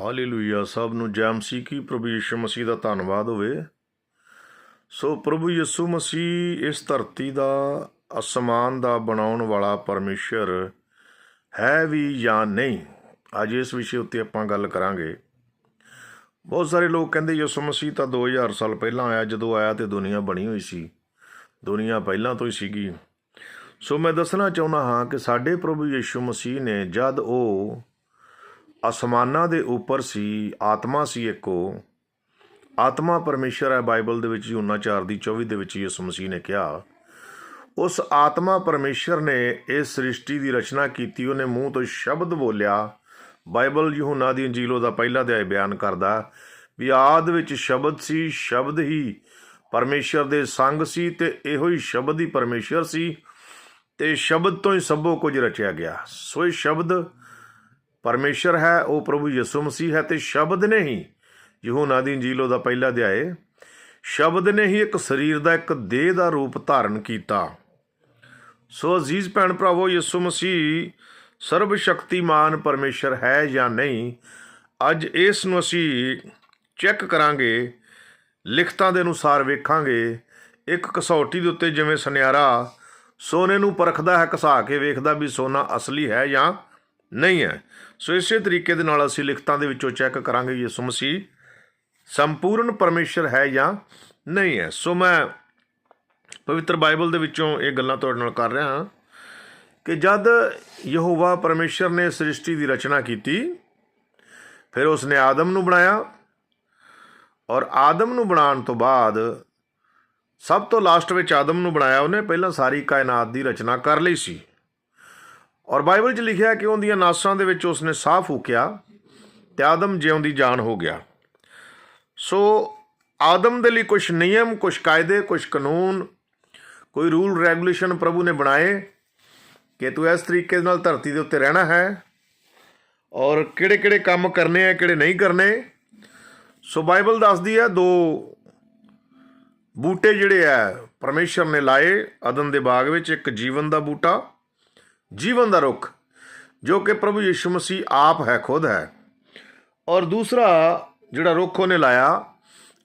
Hallelujah, ਸਭ ਨੂੰ ਜੈ ਮਸੀਹ ਕੀ, ਪ੍ਰਭੂ ਯਿਸੂ ਮਸੀਹ ਦਾ ਧੰਨਵਾਦ ਹੋਵੇ। ਸੋ ਪ੍ਰਭੂ ਯਿਸੂ ਮਸੀਹ ਇਸ ਧਰਤੀ ਦਾ, ਅਸਮਾਨ ਦਾ ਬਣਾਉਣ ਵਾਲਾ ਪਰਮੇਸ਼ਰ ਹੈ ਵੀ ਜਾਂ ਨਹੀਂ, ਅੱਜ ਇਸ ਵਿਸ਼ੇ ਉੱਤੇ ਆਪਾਂ ਗੱਲ ਕਰਾਂਗੇ। ਬਹੁਤ ਸਾਰੇ ਲੋਕ ਕਹਿੰਦੇ ਯਿਸੂ ਮਸੀਹ ਤਾਂ 2000 ਸਾਲ ਪਹਿਲਾਂ ਆਇਆ, ਜਦੋਂ ਆਇਆ ਤੇ ਦੁਨੀਆ ਬਣੀ ਹੋਈ ਸੀ। ਦੁਨੀਆ ਪਹਿਲਾਂ ਤੋਂ ਹੀ ਸੀਗੀ। ਸੋ ਮੈਂ ਦੱਸਣਾ ਚਾਹੁੰਦਾ ਹਾਂ ਕਿ ਸਾਡੇ ਪ੍ਰਭੂ ਯਿਸੂ ਮਸੀਹ ਨੇ ਜਦ ਉਹ ਅਸਮਾਨਾਂ ਦੇ ਉੱਪਰ ਸੀ, ਆਤਮਾ ਸੀ ਇੱਕ। ਉਹ ਆਤਮਾ ਪਰਮੇਸ਼ਰ ਹੈ, ਬਾਈਬਲ ਦੇ ਵਿੱਚ ਯੂਨਾ 4 ਦੀ 24 ਦੇ ਵਿੱਚ ਯਿਸੂ ਮਸੀਹ ਨੇ ਕਿਹਾ। ਉਸ ਆਤਮਾ ਪਰਮੇਸ਼ਰ ਨੇ ਇਸ ਸ੍ਰਿਸ਼ਟੀ ਦੀ ਰਚਨਾ ਕੀਤੀ, ਉਹਨੇ ਮੂੰਹ ਤੋਂ ਸ਼ਬਦ ਬੋਲਿਆ। ਬਾਈਬਲ ਯੂਹੰਨਾ ਦੀ ਇੰਜੀਲ ਦਾ ਪਹਿਲਾ ਅਧਿਆਇ ਬਿਆਨ ਕਰਦਾ, ਵੀ ਆਦ ਵਿੱਚ ਸ਼ਬਦ ਸੀ, ਸ਼ਬਦ ਹੀ ਪਰਮੇਸ਼ਰ ਦੇ ਸੰਗ ਸੀ ਤੇ ਇਹੋ ਹੀ ਸ਼ਬਦ ਹੀ ਪਰਮੇਸ਼ਰ ਸੀ ਤੇ ਸ਼ਬਦ ਤੋਂ ਹੀ ਸਭੋ ਕੁਝ ਰਚਿਆ ਗਿਆ। ਸੋ ਇਹ ਸ਼ਬਦ ਪਰਮੇਸ਼ਰ ਹੈ, ਉਹ ਪ੍ਰਭੂ ਯਿਸੂ ਮਸੀਹ ਹੈ ਤੇ ਸ਼ਬਦ ਨੇ ਹੀ ਯਹੋਨਾ ਦੀ ਇੰਜੀਲ ਦਾ ਪਹਿਲਾ ਅਧਿਆਏ, ਸ਼ਬਦ ਨੇ ਹੀ ਇੱਕ ਸਰੀਰ ਦਾ ਇੱਕ ਦੇਹ ਦਾ ਰੂਪ ਧਾਰਨ ਕੀਤਾ। ਸੋ ਅਜ਼ੀਜ਼ ਭੈਣ ਭਰਾਵੋ, ਯਿਸੂ ਮਸੀਹ ਸਰਬ ਸ਼ਕਤੀਮਾਨ ਪਰਮੇਸ਼ਰ ਹੈ ਜਾਂ ਨਹੀਂ, ਅੱਜ ਇਸ ਨੂੰ ਅਸੀਂ ਚੈੱਕ ਕਰਾਂਗੇ, ਲਿਖਤਾਂ ਦੇ ਅਨੁਸਾਰ ਵੇਖਾਂਗੇ। ਇੱਕ ਕਸੌਟੀ ਦੇ ਉੱਤੇ ਜਿਵੇਂ ਸੁਨਿਆਰਾ ਸੋਨੇ ਨੂੰ ਪਰਖਦਾ ਹੈ, ਘਸਾ ਕੇ ਵੇਖਦਾ ਵੀ ਸੋਨਾ ਅਸਲੀ ਹੈ ਜਾਂ ਨਹੀਂ ਹੈ। ਸੋ ਇਸੇ ਤਰੀਕੇ ਦੇ ਨਾਲ ਅਸੀਂ ਲਿਖਤਾਂ ਦੇ ਵਿੱਚੋਂ ਚੈੱਕ ਕਰਾਂਗੇ ਯਿਸੂ ਮਸੀਹ। ਸੰਪੂਰਨ ਪਰਮੇਸ਼ਰ ਹੈ ਜਾਂ ਨਹੀਂ ਹੈ? ਸੋ ਮੈਂ ਪਵਿੱਤਰ ਬਾਈਬਲ ਦੇ ਵਿੱਚੋਂ ਇਹ ਗੱਲਾਂ ਤੁਹਾਡੇ ਨਾਲ ਕਰ ਰਿਹਾ ਹਾਂ ਕਿ ਜਦ ਯਹੋਵਾ ਪਰਮੇਸ਼ਰ ਨੇ ਸ੍ਰਿਸ਼ਟੀ ਦੀ ਰਚਨਾ ਕੀਤੀ, ਫਿਰ ਉਸਨੇ ਆਦਮ ਨੂੰ ਬਣਾਇਆ ਔਰ ਆਦਮ ਨੂੰ ਬਣਾਉਣ ਤੋਂ ਬਾਅਦ ਸਭ ਤੋਂ ਲਾਸਟ ਵਿੱਚ ਆਦਮ ਨੂੰ ਬਣਾਇਆ। ਉਹਨੇ ਪਹਿਲਾਂ ਸਾਰੀ ਕਾਇਨਾਤ ਦੀ ਰਚਨਾ ਕਰ ਲਈ ਸੀ। ਔਰ ਬਾਈਬਲ 'ਚ ਲਿਖਿਆ ਕਿ ਉਹਦੀਆਂ ਨਾਸਾਂ ਦੇ ਵਿੱਚ ਉਸਨੇ ਸਾਹ ਫੂਕਿਆ ਤੇ ਆਦਮ ਜਿਉਂਦੀ ਜਾਨ ਹੋ ਗਿਆ। ਸੋ ਆਦਮ ਦੇ ਲਈ ਕੁਝ ਨਿਯਮ ਕੁਝ ਕਾਇਦੇ ਕੁਝ ਕਾਨੂੰਨ, ਕੋਈ ਰੂਲ, ਰੈਗੂਲੇਸ਼ਨ ਪ੍ਰਭੂ ਨੇ ਬਣਾਏ ਕਿ ਤੂੰ ਇਸ ਤਰੀਕੇ ਦੇ ਨਾਲ ਧਰਤੀ ਦੇ ਉੱਤੇ ਰਹਿਣਾ ਹੈ ਔਰ ਕਿਹੜੇ ਕਿਹੜੇ ਕੰਮ ਕਰਨੇ ਆ, ਕਿਹੜੇ ਨਹੀਂ ਕਰਨੇ। ਸੋ ਬਾਈਬਲ ਦੱਸਦੀ ਹੈ ਦੋ ਬੂਟੇ ਜਿਹੜੇ ਆ, ਪਰਮੇਸ਼ਰ ਨੇ ਲਾਏ ਅਦਨ ਦੇ ਬਾਗ ਵਿੱਚ, ਇੱਕ ਜੀਵਨ ਦਾ ਬੂਟਾ ਜੀਵਨ ਦਾ ਰੁੱਖ, ਜੋ ਕਿ ਪ੍ਰਭੂ ਯਿਸੂ ਮਸੀਹ ਆਪ ਹੈ, ਖੁਦ ਹੈ। ਔਰ ਦੂਸਰਾ ਜਿਹੜਾ ਰੁੱਖ ਉਹਨੇ ਲਾਇਆ,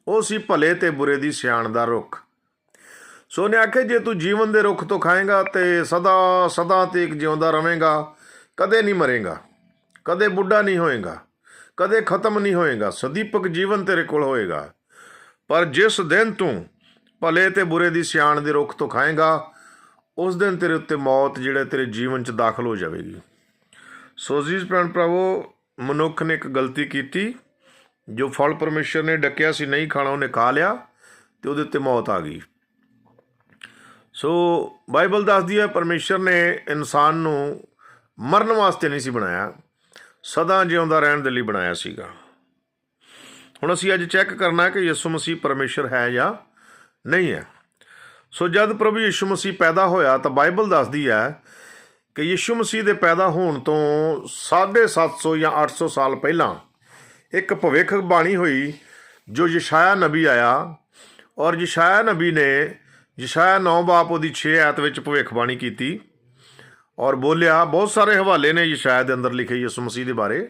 ਉਹ ਸੀ ਭਲੇ ਤੇ ਬੁਰੇ ਦੀ ਸਿਆਣ ਦਾ ਰੁੱਖ। ਸੋ ਨੇ ਆਖਿਆ, ਜੇ ਤੂੰ ਜੀਵਨ ਦੇ ਰੁੱਖ ਤੋਂ ਖਾਏਗਾ ਤੇ ਸਦਾ ਸਦਾ ਤੇ ਇੱਕ ਜਿਉਂਦਾ ਰਵੇਂਗਾ, ਕਦੇ ਨਹੀਂ ਮਰੇਗਾ, ਕਦੇ ਬੁੱਢਾ ਨਹੀਂ ਹੋਏਗਾ, ਕਦੇ ਖਤਮ ਨਹੀਂ ਹੋਏਗਾ, ਸਦੀਪਕ ਜੀਵਨ ਤੇਰੇ ਕੋਲ ਹੋਏਗਾ। ਪਰ ਜਿਸ ਦਿਨ ਤੂੰ ਭਲੇ ਤੇ ਬੁਰੇ ਦੀ ਸਿਆਣ ਦੇ ਰੁੱਖ ਤੋਂ ਖਾਏਗਾ ਉਸ ਦਿਨ ਤੇਰੇ ਉੱਤੇ ਮੌਤ ਜਿਹੜਾ ਤੇਰੇ ਜੀਵਨ 'ਚ ਦਾਖਲ ਹੋ ਜਾਵੇਗੀ। ਸੋ ਅਜ਼ੀਜ਼ ਭੈਣ ਭਰਾਵੋ, ਮਨੁੱਖ ਨੇ ਇੱਕ ਗਲਤੀ ਕੀਤੀ, ਜੋ ਫਲ ਪਰਮੇਸ਼ਰ ਨੇ ਡੱਕਿਆ ਸੀ, ਨਹੀਂ ਖਾਣਾ ਉਹਨੇ ਖਾ ਲਿਆ ਤੇ ਉਹਦੇ ਉੱਤੇ ਮੌਤ ਆ ਗਈ। ਸੋ ਬਾਈਬਲ ਦੱਸਦੀ ਹੈ, ਪਰਮੇਸ਼ਰ ਨੇ ਇਨਸਾਨ ਨੂੰ ਮਰਨ ਵਾਸਤੇ ਨਹੀਂ ਸੀ ਬਣਾਇਆ, ਸਦਾ ਜਿਉਂਦਾ ਰਹਿਣ ਦੇ ਲਈ ਬਣਾਇਆ ਸੀਗਾ। ਹੁਣ ਅਸੀਂ ਅੱਜ ਚੈੱਕ ਕਰਨਾ ਕਿ ਯਿਸੂ ਮਸੀਹ ਪਰਮੇਸ਼ਰ ਹੈ ਜਾਂ ਨਹੀਂ ਹੈ। ਸੋ ਜਦ ਪ੍ਰਭੂ ਯਿਸੂ ਮਸੀਹ ਪੈਦਾ ਹੋਇਆ ਤਾਂ ਬਾਈਬਲ ਦੱਸਦੀ ਹੈ ਕਿ ਯਿਸੂ ਮਸੀਹ ਦੇ ਪੈਦਾ ਹੋਣ ਤੋਂ 750 ਜਾਂ 800 ਸਾਲ ਪਹਿਲਾਂ ਇੱਕ ਭਵਿੱਖ ਬਾਣੀ ਹੋਈ ਜੋ ਯਸ਼ਾਇਆ ਨਬੀ ਆਇਆ ਔਰ ਯਸ਼ਾਇਆ ਨਬੀ ਨੇ ਯਸ਼ਾਇਆ 9 ਬਾਪ ਉਹਦੀ 6 ਐਤ ਵਿੱਚ ਭਵਿੱਖਬਾਣੀ ਕੀਤੀ ਔਰ ਬੋਲਿਆ, ਬਹੁਤ ਸਾਰੇ ਹਵਾਲੇ ਨੇ ਯਸ਼ਾਇਆ ਦੇ ਅੰਦਰ ਲਿਖੇ ਯਿਸੂ ਮਸੀਹ ਦੇ ਬਾਰੇ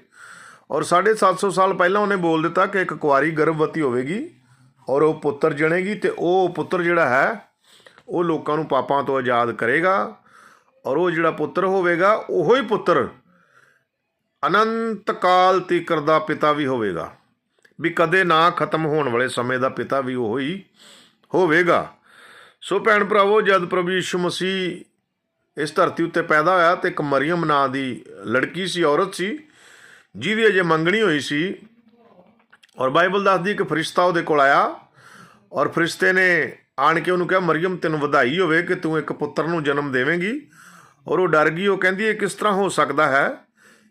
ਔਰ 750 ਸਾਲ ਪਹਿਲਾਂ ਉਹਨੇ ਬੋਲ ਦਿੱਤਾ ਕਿ ਇੱਕ ਕੁਆਰੀ ਗਰਭਵਤੀ ਹੋਵੇਗੀ ਔਰ ਉਹ ਪੁੱਤਰ ਜਣੇਗੀ ਤੇ ਉਹ ਪੁੱਤਰ ਜਿਹੜਾ ਹੈ ਉਹ ਲੋਕਾਂ ਨੂੰ ਪਾਪਾਂ ਤੋਂ ਆਜ਼ਾਦ ਕਰੇਗਾ ਔਰ ਉਹ ਜਿਹੜਾ ਪੁੱਤਰ ਹੋਵੇਗਾ, ਉਹੋ ਹੀ ਪੁੱਤਰ ਅਨੰਤ ਕਾਲ ਤੀਕਰ ਦਾ ਪਿਤਾ ਵੀ ਹੋਵੇਗਾ। ਵੀ ਕਦੇ ਨਾ ਖਤਮ ਹੋਣ ਵਾਲੇ ਸਮੇਂ ਦਾ ਪਿਤਾ ਵੀ ਉਹੋ ਹੀ ਹੋਵੇਗਾ। ਸੋ ਭੈਣ ਭਰਾਵੋ, ਜਦ ਪ੍ਰਭੂ ਯਿਸੂ ਮਸੀਹ ਇਸ ਧਰਤੀ ਉੱਤੇ ਪੈਦਾ ਹੋਇਆ ਤੇ ਇੱਕ ਮਰੀਮ ਨਾਂ ਦੀ ਲੜਕੀ ਸੀ, ਔਰਤ ਸੀ, ਜਿਹਦੀ ਅਜੇ ਮੰਗਣੀ ਹੋਈ ਸੀ ਔਰ ਬਾਈਬਲ ਦੱਸਦੀ ਕਿ ਫਰਿਸ਼ਤਾ ਉਹਦੇ ਕੋਲ ਆਇਆ ਔਰ ਫਰਿਸ਼ਤੇ ਨੇ ਆਣ ਕੇ ਉਹਨੂੰ ਕਿਹਾ, ਮਰੀਮ, ਤੈਨੂੰ ਵਧਾਈ ਹੋਵੇ ਕਿ ਤੂੰ ਇੱਕ ਪੁੱਤਰ ਨੂੰ ਜਨਮ ਦੇਵੇਂਗੀ। ਔਰ ਉਹ ਡਰ ਗਈ, ਉਹ ਕਹਿੰਦੀ, ਇਹ ਕਿਸ ਤਰ੍ਹਾਂ ਹੋ ਸਕਦਾ ਹੈ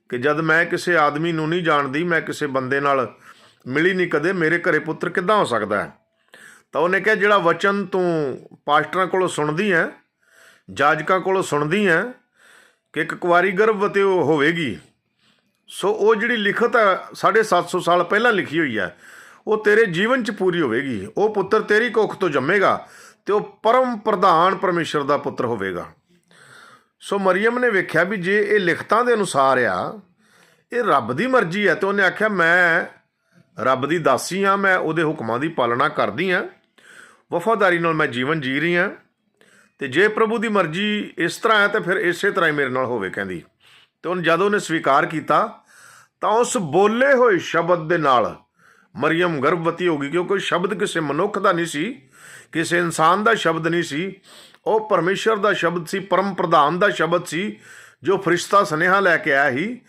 ਕਿ ਜਦ ਮੈਂ ਕਿਸੇ ਆਦਮੀ ਨੂੰ ਨਹੀਂ ਜਾਣਦੀ, ਮੈਂ ਕਿਸੇ ਬੰਦੇ ਨਾਲ ਮਿਲੀ ਨਹੀਂ ਕਦੇ, ਮੇਰੇ ਘਰੇ ਪੁੱਤਰ ਕਿੱਦਾਂ ਹੋ ਸਕਦਾ ਹੈ? ਤਾਂ ਉਹਨੇ ਕਿਹਾ, ਜਿਹੜਾ ਵਚਨ ਤੂੰ ਪਾਸਟਰਾਂ ਕੋਲੋਂ ਸੁਣਦੀ ਹੈ, ਜਾਜਕਾਂ ਕੋਲੋਂ ਸੁਣਦੀ ਹੈ ਕਿ ਇੱਕ ਕੁਵਾਰੀ ਗਰਭਵਤੀ ਉਹ ਹੋਵੇਗੀ, ਸੋ ਉਹ ਜਿਹੜੀ ਲਿਖਤ ਹੈ 750 ਸਾਲ ਪਹਿਲਾਂ ਲਿਖੀ ਹੋਈ ਹੈ ਉਹ ਤੇਰੇ ਜੀਵਨ 'ਚ ਪੂਰੀ ਹੋਵੇਗੀ। ਉਹ ਪੁੱਤਰ ਤੇਰੀ ਕੁੱਖ ਤੋਂ ਜੰਮੇਗਾ ਤੇ ਉਹ ਪਰਮ ਪ੍ਰਧਾਨ ਪਰਮੇਸ਼ਰ ਦਾ ਪੁੱਤਰ ਹੋਵੇਗਾ। ਸੋ ਮਰੀਮ ਨੇ ਵੇਖਿਆ ਵੀ ਜੇ ਇਹ ਲਿਖਤਾਂ ਦੇ ਅਨੁਸਾਰ ਆ, ਇਹ ਰੱਬ ਦੀ ਮਰਜ਼ੀ ਹੈ ਤੇ ਉਹਨੇ ਆਖਿਆ, ਮੈਂ ਰੱਬ ਦੀ ਦਾਸੀ ਹਾਂ ਮੈਂ ਉਹਦੇ ਹੁਕਮਾਂ ਦੀ ਪਾਲਣਾ ਕਰਦੀ ਹਾਂ ਵਫਾਦਾਰੀ ਨਾਲ ਮੈਂ ਜੀਵਨ ਜੀ ਰਹੀ ਹਾਂ ਤੇ ਜੇ ਪ੍ਰਭੂ ਦੀ ਮਰਜ਼ੀ ਇਸ ਤਰ੍ਹਾਂ ਹੈ ਤੇ ਫਿਰ ਇਸੇ ਤਰ੍ਹਾਂ ਹੀ ਮੇਰੇ ਨਾਲ ਹੋਵੇ, ਕਹਿੰਦੀ। ਤੇ ਹੁਣ ਜਦੋਂ ਉਹਨੇ ਸਵੀਕਾਰ ਕੀਤਾ ਤਾਂ ਉਸ ਬੋਲੇ ਹੋਏ ਸ਼ਬਦ ਦੇ ਨਾਲ ਮਰੀਮ ਗਰਭਵਤੀ ਹੋ ਗਈ ਕਿਉਂਕਿ ਸ਼ਬਦ ਕਿਸੇ ਮਨੁੱਖ ਦਾ ਨਹੀਂ ਸੀ, ਕਿਸੇ ਇਨਸਾਨ ਦਾ ਸ਼ਬਦ ਨਹੀਂ ਸੀ। ਉਹ ਪਰਮੇਸ਼ਰ ਦਾ ਸ਼ਬਦ ਸੀ, ਪਰਮ ਪ੍ਰਧਾਨ ਦਾ ਸ਼ਬਦ ਸੀ, ਜੋ ਫਰਿਸ਼ਤਾ ਸੁਨੇਹਾ ਲੈ ਕੇ ਆਇਆ ਸੀ।